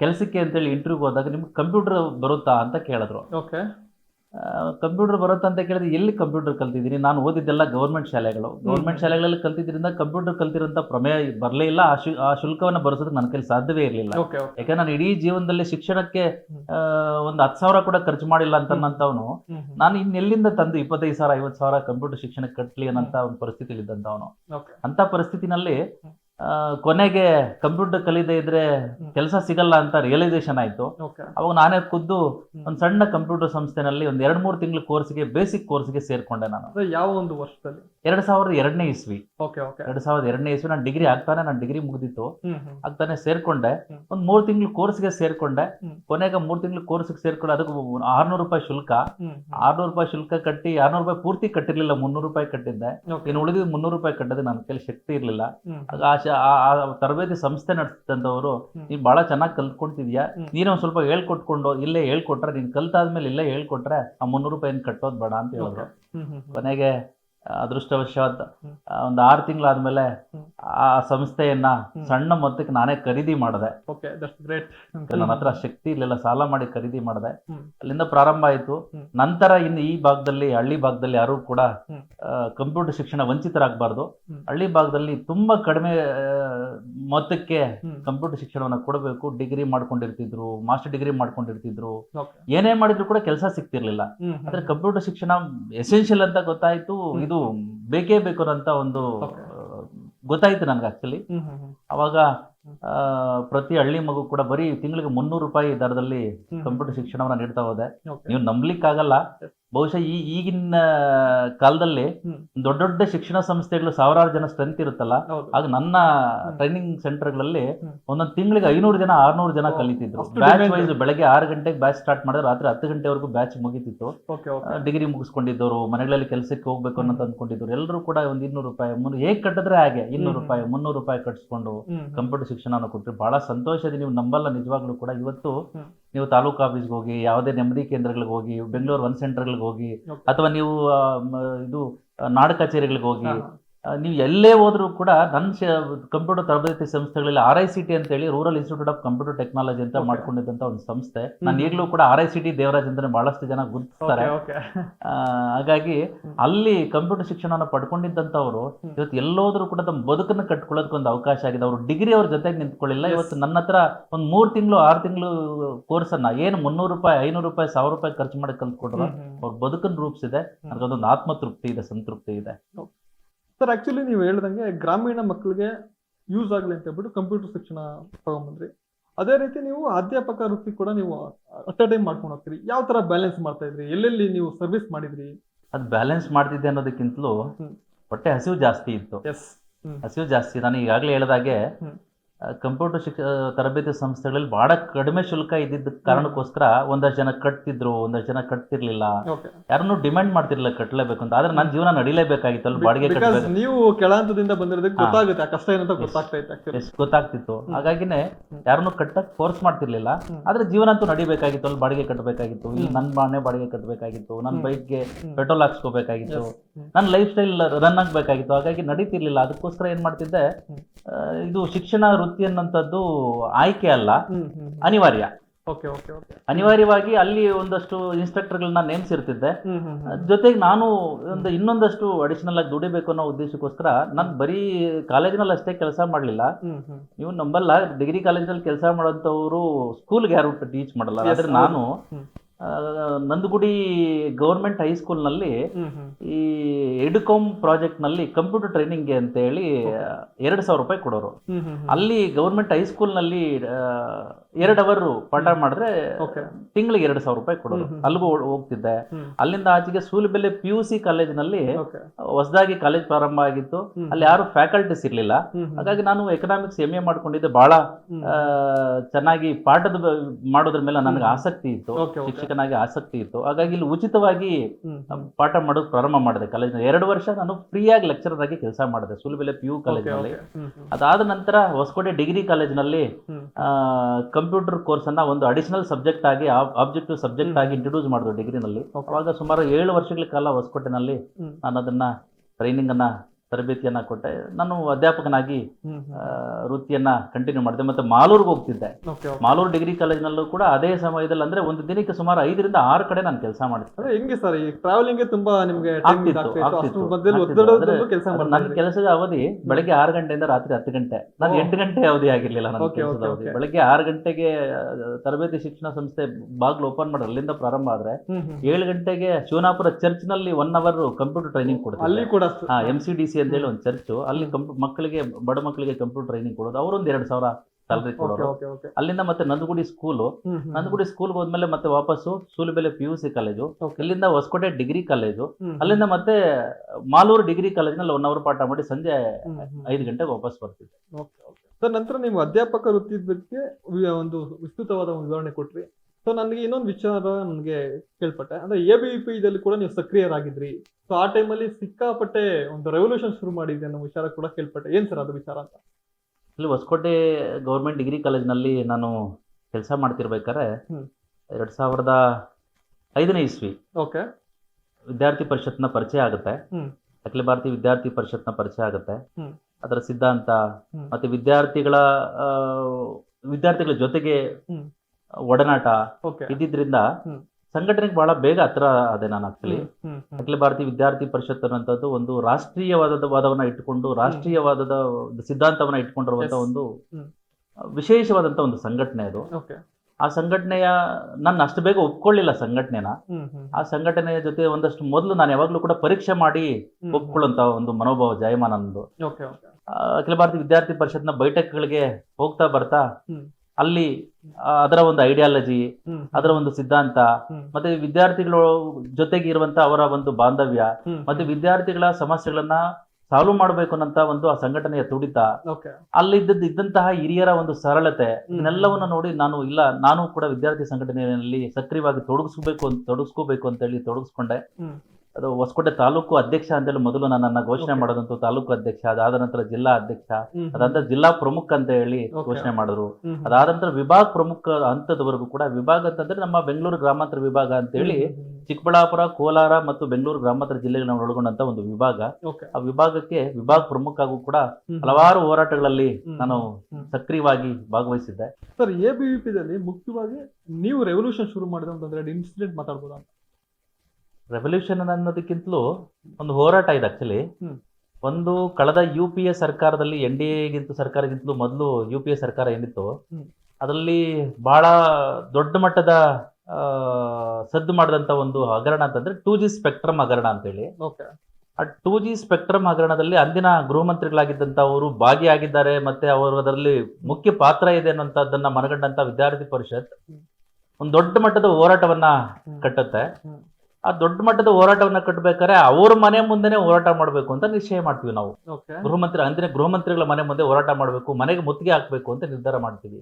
ಕೆಲಸಕ್ಕೆ ಅಂತೇಳಿ ಇಂಟರ್ವ್ಯೂ ಹೋದಾಗ ನಿಮ್ಗೆ ಕಂಪ್ಯೂಟರ್ ಬರುತ್ತಾ ಅಂತ ಕೇಳಿದ್ರು. ಕಂಪ್ಯೂಟರ್ ಬರುತ್ತೆ ಅಂತ ಕೇಳಿದ್ರೆ ಎಲ್ಲಿ ಕಂಪ್ಯೂಟರ್ ಕಲ್ತಿದ್ದೀನಿ? ನಾನು ಓದಿದ್ದೆಲ್ಲ ಗೌರ್ಮೆಂಟ್ ಶಾಲೆಗಳು. ಗೌರ್ಮೆಂಟ್ ಶಾಲೆಗಳಲ್ಲಿ ಕಲ್ತಿದ್ರಿಂದ ಕಂಪ್ಯೂಟರ್ ಕಲ್ತಿರೋಂಥ ಪ್ರಮೇಯ ಬರಲೇ ಇಲ್ಲ. ಆ ಶು ಆ ಶುಲ್ಕವನ್ನು ಭರಿಸೋದಕ್ಕೆ ನನ್ನ ಕೈಲಿ ಸಾಧ್ಯವೇ ಇರಲಿಲ್ಲ. ಯಾಕಂದ್ರೆ ನಾನು ಇಡೀ ಜೀವನದಲ್ಲಿ ಶಿಕ್ಷಣಕ್ಕೆ ಒಂದು ಹತ್ತು ಸಾವಿರ ಕೂಡ ಖರ್ಚು ಮಾಡಿಲ್ಲ ಅಂತನ್ನಂಥವನು. ನಾನು ಇನ್ನೆಲ್ಲಿಂದ ತಂದು ಇಪ್ಪತ್ತೈದು ಸಾವಿರ ಐವತ್ತು ಸಾವಿರ ಕಂಪ್ಯೂಟರ್ ಶಿಕ್ಷಣಕ್ಕೆ ಕಟ್ಟಲಿ ಅನ್ನೋಂಥ ಒಂದು ಪರಿಸ್ಥಿತಿಯಲ್ಲಿ ಇದ್ದಂಥವನು ಅಂಥ ಅಂತ ಪರಿಸ್ಥಿತಿನಲ್ಲಿ ಕೊನೆಗೆ ಕಂಪ್ಯೂಟರ್ ಕಲಿದೇ ಇದ್ರೆ ಕೆಲಸ ಸಿಗಲ್ಲ ಅಂತ ರಿಯಲೈಸೇಷನ್ ಆಯ್ತು. ಅವಾಗ ನಾನೇ ಖುದ್ದು ಒಂದು ಸಣ್ಣ ಕಂಪ್ಯೂಟರ್ ಸಂಸ್ಥೆನಲ್ಲಿ ಒಂದು ಎರಡು ಮೂರು ತಿಂಗಳ ಕೋರ್ಸ್ಗೆ ಬೇಸಿಕ್ ಕೋರ್ಸ್ಗೆ ಸೇರ್ಕೊಂಡೆ ನಾನು. ಯಾವ ಒಂದು ವರ್ಷದಲ್ಲಿ? ಎರಡ್ ಸಾವಿರದ ಎರಡನೇ ಇಸ್ವಿ. Okay okay. ಎರಡ್ ಸಾವಿರದ ಎರಡನೇ ಇಸ್ವಿ ನಾನು ಡಿಗ್ರಿ ಆಗ್ತಾನೆ ನಾನು ಡಿಗ್ರಿ ಮುಗಿದಿತ್ತು. ಆಗ್ತಾನೆ ಸೇರ್ಕೊಂಡೆ. ಒಂದ್ ಮೂರ್ ತಿಂಗಳು ಕೋರ್ಸ್ಗೆ ಸೇರ್ಕೊಂಡೆ. ಕೊನೆಗೆ ಮೂರ್ ತಿಂಗಳು ಕೋರ್ಸ್ಗೆ ಸೇರ್ಕೊಂಡೆ ಅದಕ್ಕೆ ಆರ್ನೂರು ರೂಪಾಯಿ ಶುಲ್ಕ. ಆರ್ನೂರು ರೂಪಾಯಿ ಶುಲ್ಕ ಕಟ್ಟಿ ಆರ್ನೂರು ರೂಪಾಯಿ ಪೂರ್ತಿ ಕಟ್ಟಿರ್ಲಿಲ್ಲ ಮುನ್ನೂರು ರೂಪಾಯಿ ಕಟ್ಟಿದ್ದೆ. ಇನ್ನು ಉಳಿದಿದ್ದು ಮುನ್ನೂರು ರೂಪಾಯಿ ಕಟ್ಟದೆ ನನ್ನ ಕೈಲಿ ಶಕ್ತಿ ಇರ್ಲಿಲ್ಲ. ಆಗ ಆ ಆ- ತರಬೇತಿ ಸಂಸ್ಥೆ ನಡೆಸಿದಂಥವ್ರು ನೀನು ಬಹಳ ಚೆನ್ನಾಗಿ ಕಲ್ತ್ಕೊಂತಿದ್ಯಾ. ನೀನು ಒಂದ್ ಸ್ವಲ್ಪ ಹೇಳ್ಕೊಟ್ಕೊಂಡು ಇಲ್ಲೇ ಹೇಳ್ಕೊಟ್ರೆ ನೀನ್ ಕಲ್ತಾದ್ಮೇಲೆ ಇಲ್ಲೇ ಹೇಳ್ಕೊಟ್ರೆ ಆ ಮುನ್ನೂರು ರೂಪಾಯಿ ಏನು ಕಟ್ಟೋದ್ ಬೇಡ ಅಂತ ಹೇಳಿದ್ರು. ಕೊನೆಗೆ ಅದೃಷ್ಟವಶಾತ್ ಒಂದು ಆರು ತಿಂಗಳಾದ್ಮೇಲೆ. ಆ ಸಂಸ್ಥೆಯನ್ನ ಸಣ್ಣ ಮೊತ್ತಕ್ಕೆ ನಾನೇ ಖರೀದಿ ಮಾಡಿದೆ. ನನ್ನ ಹತ್ರ ಶಕ್ತಿ ಇಲ್ಲೆಲ್ಲ ಸಾಲ ಮಾಡಿ ಖರೀದಿ ಮಾಡಿದೆ. ಅಲ್ಲಿಂದ ಪ್ರಾರಂಭ ಆಯ್ತು. ನಂತರ ಇನ್ನು ಈ ಭಾಗದಲ್ಲಿ ಹಳ್ಳಿ ಭಾಗದಲ್ಲಿ ಯಾರು ಕೂಡ ಕಂಪ್ಯೂಟರ್ ಶಿಕ್ಷಣ ವಂಚಿತರಾಗಬಾರ್ದು. ಹಳ್ಳಿ ಭಾಗದಲ್ಲಿ ತುಂಬಾ ಕಡಿಮೆ ಮೊತ್ತಕ್ಕೆ ಕಂಪ್ಯೂಟರ್ ಶಿಕ್ಷಣವನ್ನ ಕೊಡಬೇಕು. ಡಿಗ್ರಿ ಮಾಡ್ಕೊಂಡಿರ್ತಿದ್ರು ಮಾಸ್ಟರ್ ಡಿಗ್ರಿ ಮಾಡ್ಕೊಂಡಿರ್ತಿದ್ರು. ಏನೇ ಮಾಡಿದ್ರು ಕೂಡ ಕೆಲಸ ಸಿಗ್ತಿರ್ಲಿಲ್ಲ. ಆದ್ರೆ ಕಂಪ್ಯೂಟರ್ ಶಿಕ್ಷಣ ಎಸೆನ್ಷಿಯಲ್ ಅಂತ ಗೊತ್ತಾಯ್ತು. ಹ್ಮ್. ಇದು ಬೇಕೇ ಬೇಕು ಅಂತ ಒಂದು ಗೊತ್ತಾಯ್ತು ನನ್ಗೆ ಆಕ್ಚುಲಿ ಅವಾಗ ಪ್ರತಿ ಹಳ್ಳಿ ಮಗು ಕೂಡ ಬರೀ ತಿಂಗಳಿಗೆ ಮುನ್ನೂರು ರೂಪಾಯಿ ದರದಲ್ಲಿ ಕಂಪ್ಯೂಟರ್ ಶಿಕ್ಷಣವನ್ನ ನೀಡ್ತಾ ಹೋದೆ. ನೀವು ನಂಬ್ಲಿಕ್ಕಾಗಲ್ಲ. ಬಹುಶಃ ಈ ಈಗಿನ ಕಾಲದಲ್ಲಿ ದೊಡ್ಡ ದೊಡ್ಡ ಶಿಕ್ಷಣ ಸಂಸ್ಥೆಗಳು ಸಾವಿರಾರು ಜನ ಸ್ಟ್ರೆಂತ್ ಇರುತ್ತಲ್ಲ ಆಗ ನನ್ನ ಟ್ರೈನಿಂಗ್ ಸೆಂಟರ್ಗಳಲ್ಲಿ ಗಳಲ್ಲಿ ಒಂದೊಂದು ತಿಂಗಳಿಗೆ ಐನೂರು ಜನ ಆರ್ನೂರು ಜನ ಕಲಿತಿದ್ರು. ಬ್ಯಾಚ್. ವೈಸ್ ಬೆಳಗ್ಗೆ ಆರು ಗಂಟೆಗೆ ಬ್ಯಾಚ್ ಸ್ಟಾರ್ಟ್ ಮಾಡಿದ್ರೆ ರಾತ್ರಿ ಹತ್ತು ಗಂಟೆವರೆಗೂ ಬ್ಯಾಚ್ ಮುಗೀತಿತ್ತು. ಡಿಗ್ರಿ ಮುಗಿಸ್ಕೊಂಡಿದ್ದವರು ಮನೆಗಳಲ್ಲಿ ಕೆಲಸಕ್ಕೆ ಹೋಗ್ಬೇಕು ಅನ್ನೋ ಅಂದ್ಕೊಂಡಿದ್ರು ಎಲ್ಲರೂ ಕೂಡ ಒಂದು ಇನ್ನೂರು ರೂಪಾಯಿ ಮುನ್ನೂರು ಹೇಗೆ ಕಟ್ಟಿದ್ರೆ ಹಾಗೆ? ಇನ್ನೂರು. ರೂಪಾಯಿ ಮುನ್ನೂರು ರೂಪಾಯಿ ಕಟ್ಸ್ಕೊಂಡು. ಕಂಪ್ಯೂಟರ್ ಶಿಕ್ಷಣವನ್ನು ಕೊಟ್ಟರು ಬಹಳ ಸಂತೋಷ ಇದೆ. ನೀವು ನಂಬಲ್ಲ ನಿಜವಾಗ್ಲೂ ಕೂಡ ಇವತ್ತು. ನೀವು ತಾಲೂಕು ಆಫೀಸ್ಗೆ ಹೋಗಿ ಯಾವುದೇ ನೆಮ್ಮದಿ ಕೇಂದ್ರಗಳಿಗೆ ಹೋಗಿ ಬೆಂಗಳೂರು ಒನ್ ಸೆಂಟರ್ಗಳಿಗೆ ಹೋಗಿ ಅಥವಾ ನೀವು ಇದು ನಾಡು ಕಚೇರಿಗಳಿಗೆ ಹೋಗಿ ನೀವು ಎಲ್ಲೇ ಹೋದರೂ ಕೂಡ ನನ್ನ ಕಂಪ್ಯೂಟರ್ ತರಬೇತಿ ಸಂಸ್ಥೆಗಳಲ್ಲಿ ಆರ್ ಐ ಸಿ ಟಿ ಅಂತೇಳಿ rural institute of computer technology ಅಂತ ಮಾಡ್ಕೊಂಡಿದ್ದಂಥ ಮಾಡ್ಕೊಂಡಿದ್ದಂತ ಒಂದು ಸಂಸ್ಥೆ. ನಾನು. ಈಗಲೂ ಕೂಡ R I C T Devaraj ಅಂದ್ರೆ ಬಹಳಷ್ಟು ಜನ ಗುರುತಿಸ್ತಾರೆ. ಹಾಗಾಗಿ ಅಲ್ಲಿ ಕಂಪ್ಯೂಟರ್ ಶಿಕ್ಷಣವನ್ನು ಪಡ್ಕೊಂಡಿದ್ದಂಥವ್ರು. ಇವತ್ತು ಎಲ್ಲೋದ್ರೂ ಕೂಡ ತಮ್ಮ ಬದುಕನ್ನು ಕಟ್ಕೊಳ್ಳೋದಕ್ಕೆ ಒಂದು ಅವಕಾಶ ಆಗಿದೆ. ಅವರು ಡಿಗ್ರಿ ಅವ್ರ ಜೊತೆಗೆ ನಿಂತ್ಕೊಳ್ಳಿಲ್ಲ. ಇವತ್ತು ನನ್ನ ಹತ್ರ ಒಂದು ಮೂರು ತಿಂಗಳು ಆರು ತಿಂಗಳು ಕೋರ್ಸನ್ನ ಏನು ಮುನ್ನೂರು ರೂಪಾಯಿ ಐನೂರು ರೂಪಾಯಿ ಸಾವಿರ ರೂಪಾಯಿ ಖರ್ಚು ಮಾಡಿ ಕಲ್ತ್ಕೊಂಡ್ರು. ಅವ್ರ ಬದುಕನ್ನು ರೂಪಿಸಿದೆ. ನನಗೊಂದೊಂದು ಆತ್ಮತೃಪ್ತಿ ಇದೆ ಸಂತೃಪ್ತಿ ಇದೆ. ಸರ್ ಆಕ್ಚುಲಿ ನೀವು ಹೇಳ್ದಂಗೆ ಗ್ರಾಮೀಣ ಮಕ್ಕಳಿಗೆ ಯೂಸ್ ಆಗಲಿ ಅಂತ ಹೇಳ್ಬಿಟ್ಟು ಕಂಪ್ಯೂಟರ್ ಶಿಕ್ಷಣ ತಗೊಂಬಂದ್ರಿ. ಅದೇ ರೀತಿ ನೀವು ಅಧ್ಯಾಪಕ ವೃತ್ತಿ ಕೂಡ ನೀವು ಅಟ್ ಟೈಮ್ ಮಾಡ್ಕೊಂಡು ಹೋಗ್ತೀರಿ. ಯಾವ ತರ ಬ್ಯಾಲೆನ್ಸ್ ಮಾಡ್ತಾ ಇದ್ರಿ? ಎಲ್ಲೆಲ್ಲಿ ನೀವು ಸರ್ವಿಸ್ ಮಾಡಿದ್ರಿ? ಅದು ಬ್ಯಾಲೆನ್ಸ್ ಮಾಡ್ತಿದ್ದೆ ಅನ್ನೋದಕ್ಕಿಂತಲೂ. ಹೊಟ್ಟೆ ಹಸಿವು ಜಾಸ್ತಿ ಇತ್ತು. ಹಸಿವು ಜಾಸ್ತಿ. ನಾನು ಈಗಾಗಲೇ ಹೇಳಿದಾಗೆ. ಕಂಪ್ಯೂಟರ್ ಶಿಕ್ಷ ತರಬೇತಿ ಸಂಸ್ಥೆಗಳಲ್ಲಿ ಬಹಳ ಕಡಿಮೆ ಶುಲ್ಕ ಇದ್ದಿದ್ದ ಕಾರಣಕ್ಕೋಸ್ಕರ ಒಂದಷ್ಟು ಜನ ಕಟ್ತಿದ್ರು ಒಂದಷ್ಟು ಜನ ಕಟ್ತಿರ್ಲಿಲ್ಲ. ಯಾರನ್ನು ಡಿಮ್ಯಾಂಡ್ ಮಾಡ್ತಿರ್ಲಿಲ್ಲ ಕಟ್ಟಲೇಬೇಕು ಅಂತ. ಆದ್ರೆ ನನ್ನ ಜೀವನ ನಡಿಲೇಬೇಕಾಗಿತ್ತು ಅಲ್ಲಿ ಬಾಡಿಗೆ ಕಟ್ಟಬೇಕು ನೀವು ಕೆಳಹಂತದಿಂದ ಬಂದಿರೋದಕ್ಕೆ. ಗೊತ್ತಾಗುತ್ತೆ ಆ ಕಷ್ಟ ಏನಂತ ಗೊತ್ತಾಗ್ತೈತೆ ಗೊತ್ತಾಗ್ತಿತ್ತು. ಹಾಗಾಗಿನೇ ಯಾರನ್ನು ಕಟ್ಟಕ್ ಫೋರ್ಸ್ ಮಾಡ್ತಿರ್ಲಿಲ್ಲ. ಆದ್ರೆ ಜೀವನ ಅಂತೂ ನಡಿಬೇಕಾಗಿತ್ತು ಅಲ್ಲಿ ಬಾಡಿಗೆ ಕಟ್ಟಬೇಕಾಗಿತ್ತು ಇಲ್ಲಿ. ನನ್ನ ಮನೆ ಬಾಡಿಗೆ ಕಟ್ಟಬೇಕಾಗಿತ್ತು ನನ್ನ ಬೈಕ್ ಬೈಕ್ಗೆ. ಪೆಟ್ರೋಲ್ ಹಾಕ್ಸ್ಕೋಬೇಕಾಗಿತ್ತು. ನನ್ನ ಲೈಫ್ ಸ್ಟೈಲ್ ರನ್ ಆಗ್ಬೇಕಾಗಿತ್ತು. ಹಾಗಾಗಿ ನಡೀತಿರ್ಲಿಲ್ಲ. ಅದಕ್ಕೋಸ್ಕರ ಏನ್ ಮಾಡ್ತಿದ್ದೆ ಇದು ಶಿಕ್ಷಣ ವೃತ್ತಿ ಅನ್ನುವಂಥದ್ದು ಆಯ್ಕೆ ಅಲ್ಲ. ಅನಿವಾರ್ಯ. Okay okay okay. ಅನಿವಾರ್ಯವಾಗಿ ಅಲ್ಲಿ ಒಂದಷ್ಟು ಇನ್ಸ್ಟ್ರಕ್ಟರ್ಗಳನ್ನ ನೇಮಿಸಿರ್ತಿದ್ದೆ. ಜೊತೆಗೆ ನಾನು ಒಂದು ಇನ್ನೊಂದಷ್ಟು ಅಡಿಷನಲ್ ಆಗಿ ದುಡಿಬೇಕು ಅನ್ನೋ ಉದ್ದೇಶಕ್ಕೋಸ್ಕರ ನಾನು ಬರೀ ಕಾಲೇಜಿನಲ್ಲಿ ಅಷ್ಟೇ ಕೆಲಸ ಮಾಡಲಿಲ್ಲ. ನೀವು ನಂಬಲ್ಲ ಡಿಗ್ರಿ ಕಾಲೇಜಿನಲ್ಲಿ ಕೆಲಸ ಮಾಡೋಂಥವ್ರು ಸ್ಕೂಲ್ಗೆ ಯಾರು ಟೀಚ್ ಮಾಡಲ್ಲ. ಆದ್ರೆ ನಾನು ನಂದಗುಡಿ ಗೌರ್ಮೆಂಟ್ ಹೈಸ್ಕೂಲ್ನಲ್ಲಿ ಈ ಎಡುಕಾಮ್ ಪ್ರಾಜೆಕ್ಟ್ನಲ್ಲಿ ಕಂಪ್ಯೂಟರ್ ಟ್ರೈನಿಂಗ್ ಅಂತ ಹೇಳಿ ಎರಡು ಸಾವಿರ ರೂಪಾಯಿ ಕೊಡೋರು. ಅಲ್ಲಿ ಗೌರ್ಮೆಂಟ್ ಹೈಸ್ಕೂಲ್ನಲ್ಲಿ ಎರಡು ಅವರ್ ಪಾಠ ಮಾಡಿದ್ರೆ ತಿಂಗಳಿಗೆ ಎರಡು ಸಾವಿರ ರೂಪಾಯಿ ಕೊಡೋರು. ಅಲ್ಲಿಗೂ ಹೋಗ್ತಿದ್ದೆ. ಅಲ್ಲಿಂದ ಆಚೆಗೆ ಸೂಲಿಬೆಲೆ ಪಿ ಯು ಸಿ ಕಾಲೇಜಿನಲ್ಲಿ ನಲ್ಲಿ ಹೊಸದಾಗಿ ಕಾಲೇಜ್ ಪ್ರಾರಂಭ ಆಗಿತ್ತು. ಅಲ್ಲಿ ಯಾರು ಫ್ಯಾಕಲ್ಟೀಸ್ ಇರ್ಲಿಲ್ಲ. ಹಾಗಾಗಿ ನಾನು ಎಕನಾಮಿಕ್ಸ್ ಎಂ ಎ ಮಾಡ್ಕೊಂಡಿದ್ದೆ. ಬಹಳ ಚೆನ್ನಾಗಿ ಪಾಠದ ಮಾಡೋದ್ರ ಮೇಲೆ ನನಗೆ ಆಸಕ್ತಿ ಇತ್ತು. ಶಿಕ್ಷಕನಾಗಿ ಆಸಕ್ತಿ ಇತ್ತು. ಹಾಗಾಗಿ ಇಲ್ಲಿ ಉಚಿತವಾಗಿ ಪಾಠ ಮಾಡೋದು ಪ್ರಾರಂಭ ಮಾಡಿದೆ ಕಾಲೇಜ್ನ ಎರಡು ವರ್ಷ ನಾನು ಫ್ರೀಯಾಗಿ ಲೆಕ್ಚರರ್ ಆಗಿ ಕೆಲಸ ಮಾಡಿದೆ ಸುಲಭೆಲೆ ಪಿ ಯು ಕಾಲೇಜ್ನಲ್ಲಿ ಅದಾದ ನಂತರ ಹೊಸಕೋಟೆ ಡಿಗ್ರಿ ಕಾಲೇಜ್ನಲ್ಲಿ ಕಂಪ್ಯೂಟರ್ ಕೋರ್ಸ್ ಅನ್ನ ಒಂದು ಅಡಿಷನಲ್ ಸಬ್ಜೆಕ್ಟ್ ಆಗಿ ಆಬ್ಜೆಕ್ಟಿವ್ ಸಬ್ಜೆಕ್ಟ್ ಆಗಿ ಇಂಟ್ರೊಡ್ಯೂಸ್ ಮಾಡಿದ್ರು ಡಿಗ್ರಿನಲ್ಲಿ. ಅವಾಗ ಸುಮಾರು ಏಳು ವರ್ಷಗಳ ಕಾಲ ಹೊಸಕೋಟೆನಲ್ಲಿ ನಾನು ಅದನ್ನ ಟ್ರೈನಿಂಗ್ ಅನ್ನ ತರಬೇತಿಯನ್ನ ಕೊಟ್ಟೆ. ನಾನು ಅಧ್ಯಾಪಕನಾಗಿ ವೃತ್ತಿಯನ್ನ ಕಂಟಿನ್ಯೂ ಮಾಡಿದೆ. ಮತ್ತೆ ಮಾಲೂರ್ಗೆ ಹೋಗ್ತಿದ್ದೆ. ಮಾಲೂರು ಡಿಗ್ರಿ ಕಾಲೇಜ್ನಲ್ಲೂ ಕೂಡ ಅದೇ ಸಮಯದಲ್ಲಿ ಅಂದ್ರೆ ಒಂದು ದಿನಕ್ಕೆ ಸುಮಾರು ಐದರಿಂದ ಆರು ಕಡೆ ನಾನು ಕೆಲಸ ಮಾಡಿದ್ದೆ. ಹೆಂಗೆ ಸರ್ ಈ ತುಂಬಾ ನಿಮ್ಗೆ ನನ್ನ ಕೆಲಸದ ಅವಧಿ ಬೆಳಗ್ಗೆ ಆರು ಗಂಟೆಯಿಂದ ರಾತ್ರಿ ಹತ್ತು ಗಂಟೆ. ನಾನು. ಎಂಟು ಗಂಟೆ ಅವಧಿ ಆಗಿರ್ಲಿಲ್ಲ ನನ್ನ ಕೆಲಸದ ಅವಧಿ. ಬೆಳಗ್ಗೆ ಆರು ಗಂಟೆಗೆ ತರಬೇತಿ ಶಿಕ್ಷಣ ಸಂಸ್ಥೆ ಬಾಗ್ಲು ಓಪನ್ ಮಾಡಿ ಅಲ್ಲಿಂದ ಪ್ರಾರಂಭ ಆದ್ರೆ ಏಳು ಗಂಟೆಗೆ ಶಿವನಾಪುರ ಚರ್ಚ್ನಲ್ಲಿ ಒನ್ ಅವರ್ ಕಂಪ್ಯೂಟರ್ ಟ್ರೈನಿಂಗ್ ಅಲ್ಲಿ ಕೂಡ M C D C C ಅಂತ ಹೇಳಿ ಒಂದು ಚರ್ಚು ಅಲ್ಲಿ ಮಕ್ಕಳಿಗೆ ಬಡ ಮಕ್ಕಳಿಗೆ ಕಂಪ್ಯೂಟರ್ ಟ್ರೈನಿಂಗ್ ಕೊಡೋದು ಅವರೊಂದು ಎರಡು ಸಾವಿರ ಸ್ಯಾಲ್ರಿ ಕೊಡೋದು. ಕೊಡೋರು ಓಕೆ ಓಕೆ. ಅಲ್ಲಿಂದ ಮತ್ತೆ ನಂದಗುಡಿ ಸ್ಕೂಲು ನಂದಗುಡಿ ಸ್ಕೂಲ್ಗೆ ಹೋದ್ಮೇಲೆ ಮತ್ತೆ ವಾಪಸ್ಸು Sulibele P U C college. ಇಲ್ಲಿಂದ ಹೊಸಕೋಟೆ ಡಿಗ್ರಿ ಕಾಲೇಜು ಅಲ್ಲಿಂದ ಮತ್ತೆ ಮಾಲೂರು ಡಿಗ್ರಿ ಕಾಲೇಜ್ನಲ್ಲಿ ಒನ್ ಅವರ್ ಪಾಠ ಮಾಡಿ ಸಂಜೆ ಐದು ಗಂಟೆಗೆ ವಾಪಸ್ ಬರ್ತಿದ್ದೆ. Okay okay. ಸರ್ ನಂತರ ನೀವು ಅಧ್ಯಾಪಕ ವೃತ್ತಿ ಬಗ್ಗೆ ಒಂದು ವಿಸ್ತೃತವಾದ ಒಂದು ವಿವರಣೆ ಕೊಟ್ರಿ. ಸೊ ನನಗೆ ಇನ್ನೊಂದು ವಿಚಾರ ನನಗೆ ಕೇಳ್ಪಟ್ಟೆ. ಅಂದ್ರೆ ಎ ಬಿ ಪಿ ಇದಲ್ಲಿ ಕೂಡ ನೀವು ಸಕ್ರಿಯರಾಗಿದ್ರಿ. ಸೊ ಆ ಟೈಮಲ್ಲಿ ಸಿಕ್ಕಾಪಟ್ಟೆ ಒಂದು ರೆವಲ್ಯೂಷನ್ ಶುರು ಮಾಡಿದ್ದೆ ಅನ್ನೋ ವಿಚಾರ ಕೂಡ ಕೇಳ್ಪಟ್ಟೆ. ಏನ್ ಸರ್ ಅದು ವಿಚಾರ ಅಂತ? ಇಲ್ಲಿ ಹೊಸಕೋಟೆ ಗೌರ್ಮೆಂಟ್ ಡಿಗ್ರಿ ಕಾಲೇಜ್ನಲ್ಲಿ ನಾನು ಕೆಲಸ ಮಾಡ್ತಿರ್ಬೇಕಾದ್ರೆ. ಎರಡು ಸಾವಿರದ ಐದನೇ ಇಸ್ವಿ. ಓಕೆ ವಿದ್ಯಾರ್ಥಿ ಪರಿಷತ್ನ ಪರಿಚಯ ಆಗುತ್ತೆ. ಅಖಿಲ ಭಾರತೀಯ ವಿದ್ಯಾರ್ಥಿ ಪರಿಷತ್ನ ಪರಿಚಯ ಆಗುತ್ತೆ. ಅದರ ಸಿದ್ಧಾಂತ ಮತ್ತೆ ವಿದ್ಯಾರ್ಥಿಗಳ ವಿದ್ಯಾರ್ಥಿಗಳ ಜೊತೆಗೆ. ಒಡನಾಟ ಇದ್ದಿದ್ರಿಂದ. ಸಂಘಟನೆಗೆ ಬಹಳ ಬೇಗ ಹತ್ರ ಅದೇ ನಾನು ಆಕ್ಚುಲಿ ಅಖಿಲ ಭಾರತೀಯ ವಿದ್ಯಾರ್ಥಿ ಪರಿಷತ್ ಅನ್ನುವಂಥದ್ದು ಒಂದು ರಾಷ್ಟ್ರೀಯವಾದದ ವಾದವನ್ನ ಇಟ್ಟುಕೊಂಡು ರಾಷ್ಟ್ರೀಯವಾದದ ಸಿದ್ಧಾಂತವನ್ನ ಇಟ್ಕೊಂಡಿರುವಂತ ಒಂದು. ವಿಶೇಷವಾದಂತ ಒಂದು ಸಂಘಟನೆ ಅದು. ಆ ಸಂಘಟನೆಯ ನನ್ನ ಅಷ್ಟು ಬೇಗ ಒಪ್ಕೊಳ್ಳಿಲ್ಲ ಸಂಘಟನೆನ. ಆ ಸಂಘಟನೆಯ ಜೊತೆ ಒಂದಷ್ಟು ಮೊದಲು ನಾನು ಯಾವಾಗ್ಲೂ ಕೂಡ ಪರೀಕ್ಷೆ ಮಾಡಿ ಒಪ್ಕೊಳ್ಳುವಂತ ಒಂದು ಮನೋಭಾವ ಜಯಮಾನಂದು ಅಖಿಲ ಭಾರತೀಯ ವಿದ್ಯಾರ್ಥಿ ಪರಿಷತ್ನ ಬೈಠಕ್ಗಳಿಗೆ ಹೋಗ್ತಾ ಬರ್ತಾ. ಅಲ್ಲಿ ಅದರ ಒಂದು ಐಡಿಯಾಲಜಿ ಅದರ ಒಂದು ಸಿದ್ಧಾಂತ ಮತ್ತೆ ವಿದ್ಯಾರ್ಥಿಗಳು ಜೊತೆಗೆ ಇರುವಂತ ಅವರ ಒಂದು ಬಾಂಧವ್ಯ ಮತ್ತೆ ವಿದ್ಯಾರ್ಥಿಗಳ ಸಮಸ್ಯೆಗಳನ್ನ ಸಾಲ್ವ್ ಮಾಡಬೇಕು ಅನ್ನಂತ ಒಂದು ಆ ಸಂಘಟನೆಯ ತುಡಿತ. ಅಲ್ಲಿದ್ದ ಇದ್ದಂತಹ ಹಿರಿಯರ ಒಂದು ಸರಳತೆ ಇದನ್ನೆಲ್ಲವನ್ನು ನೋಡಿ ನಾನು ಇಲ್ಲ ನಾನು ಕೂಡ ವಿದ್ಯಾರ್ಥಿ ಸಂಘಟನೆಯಲ್ಲಿ ಸಕ್ರಿಯವಾಗಿ ತೊಡಗಿಸ್ಬೇಕು ಅಂತ ತೊಡಗಿಸ್ಕೋಬೇಕು ಅಂತ ಹೇಳಿ ತೊಡಗಿಸ್ಕೊಂಡೆ. ಅದು ಹೊಸಕೋಟೆ ತಾಲೂಕು ಅಧ್ಯಕ್ಷ ಅಂತೇಳಿ ಮೊದಲು ನನ್ನನ್ನ ಘೋಷಣೆ ಮಾಡದಂತ ತಾಲೂಕು ಅಧ್ಯಕ್ಷ ಅದಾದ ನಂತರ ಜಿಲ್ಲಾ ಅಧ್ಯಕ್ಷ ಅದಂತ ಅದಾದ ಜಿಲ್ಲಾ ಪ್ರಮುಖ ಅಂತ ಹೇಳಿ ಘೋಷಣೆ ಮಾಡಿದ್ರು. ಅದಾದ ನಂತರ ವಿಭಾಗ ಪ್ರಮುಖ ಹಂತದವರೆಗೂ ಕೂಡ ವಿಭಾಗ ಅಂತಂದ್ರೆ ನಮ್ಮ ಬೆಂಗಳೂರು ಗ್ರಾಮಾಂತರ ವಿಭಾಗ ಅಂತ ಹೇಳಿ. ಚಿಕ್ಕಬಳ್ಳಾಪುರ ಕೋಲಾರ ಮತ್ತು ಬೆಂಗಳೂರು ಗ್ರಾಮಾಂತರ ಜಿಲ್ಲೆಗಳನ್ನ ಒಳಗೊಂಡಂತ ಒಂದು ವಿಭಾಗ. ಆ ವಿಭಾಗಕ್ಕೆ ವಿಭಾಗ ಪ್ರಮುಖ ಆಗೂ ಕೂಡ ಹಲವಾರು ಹೋರಾಟಗಳಲ್ಲಿ ನಾನು ಸಕ್ರಿಯವಾಗಿ ಭಾಗವಹಿಸಿದ್ದೆ. ಸರ್ ಎ ಬಿ ವಿ ಪಿದಲ್ಲಿ ಮುಖ್ಯವಾಗಿ ನೀವು ರೆವಲ್ಯೂಷನ್ ಶುರು ಮಾಡಿದ ಒಂದು ಇನ್ಸಿಡೆಂಟ್ ಮಾತಾಡ್ಬೋದಾ? ರೆವಲ್ಯೂಷನ್ ಅನ್ನೋದಕ್ಕಿಂತಲೂ ಒಂದು ಹೋರಾಟ ಇದೆ ಆಕ್ಚುಲಿ ಒಂದು ಕಳೆದ ಯು ಪಿ ಎ ಸರ್ಕಾರದಲ್ಲಿ ಎನ್ ಡಿ ಎಗಿಂತ ಸರ್ಕಾರಕ್ಕಿಂತಲೂ ಮೊದಲು ಯು ಪಿ ಎ ಸರ್ಕಾರ ಏನಿತ್ತು. ಅದರಲ್ಲಿ ಬಹಳ ದೊಡ್ಡ ಮಟ್ಟದ ಸದ್ದು ಮಾಡಿದಂತ ಒಂದು ಹಗರಣ ಅಂತಂದ್ರೆ ಟೂ ಜಿ ಸ್ಪೆಕ್ಟ್ರಮ್ ಹಗರಣ ಅಂತೇಳಿ ಓಕೆ ಆ ಟೂ ಜಿ ಸ್ಪೆಕ್ಟ್ರಮ್ ಹಗರಣದಲ್ಲಿ ಅಂದಿನ ಗೃಹ ಮಂತ್ರಿಗಳಾಗಿದ್ದಂಥವರು ಭಾಗಿಯಾಗಿದ್ದಾರೆ ಮತ್ತೆ ಅವರು ಅದರಲ್ಲಿ ಮುಖ್ಯ ಪಾತ್ರ ಇದೆ ಅನ್ನೋಂಥದ್ದನ್ನ ಮನಗಂಡಂತ ವಿದ್ಯಾರ್ಥಿ ಪರಿಷತ್. ಒಂದು ದೊಡ್ಡ ಮಟ್ಟದ ಹೋರಾಟವನ್ನ. ಕಟ್ಟುತ್ತೆ. ಆ ದೊಡ್ಡ ಮಟ್ಟದ ಹೋರಾಟವನ್ನ ಕಟ್ಟಬೇಕಾದ್ರೆ ಅವ್ರ ಮನೆ ಮುಂದೆನೆ ಹೋರಾಟ ಮಾಡಬೇಕು ಅಂತ ನಿಶ್ಚಯ ಮಾಡ್ತೀವಿ ನಾವು. ಗೃಹಮಂತ್ರಿ ಗೃಹ ಮಂತ್ರಿ ಅಂದ್ರೆ ಗೃಹ ಮಂತ್ರಿಗಳ ಮನೆ ಮುಂದೆ ಹೋರಾಟ ಮಾಡಬೇಕು ಮನೆಗೆ ಮುತ್ತಿಗೆ ಹಾಕಬೇಕು ಅಂತ ನಿರ್ಧಾರ ಮಾಡ್ತೀವಿ.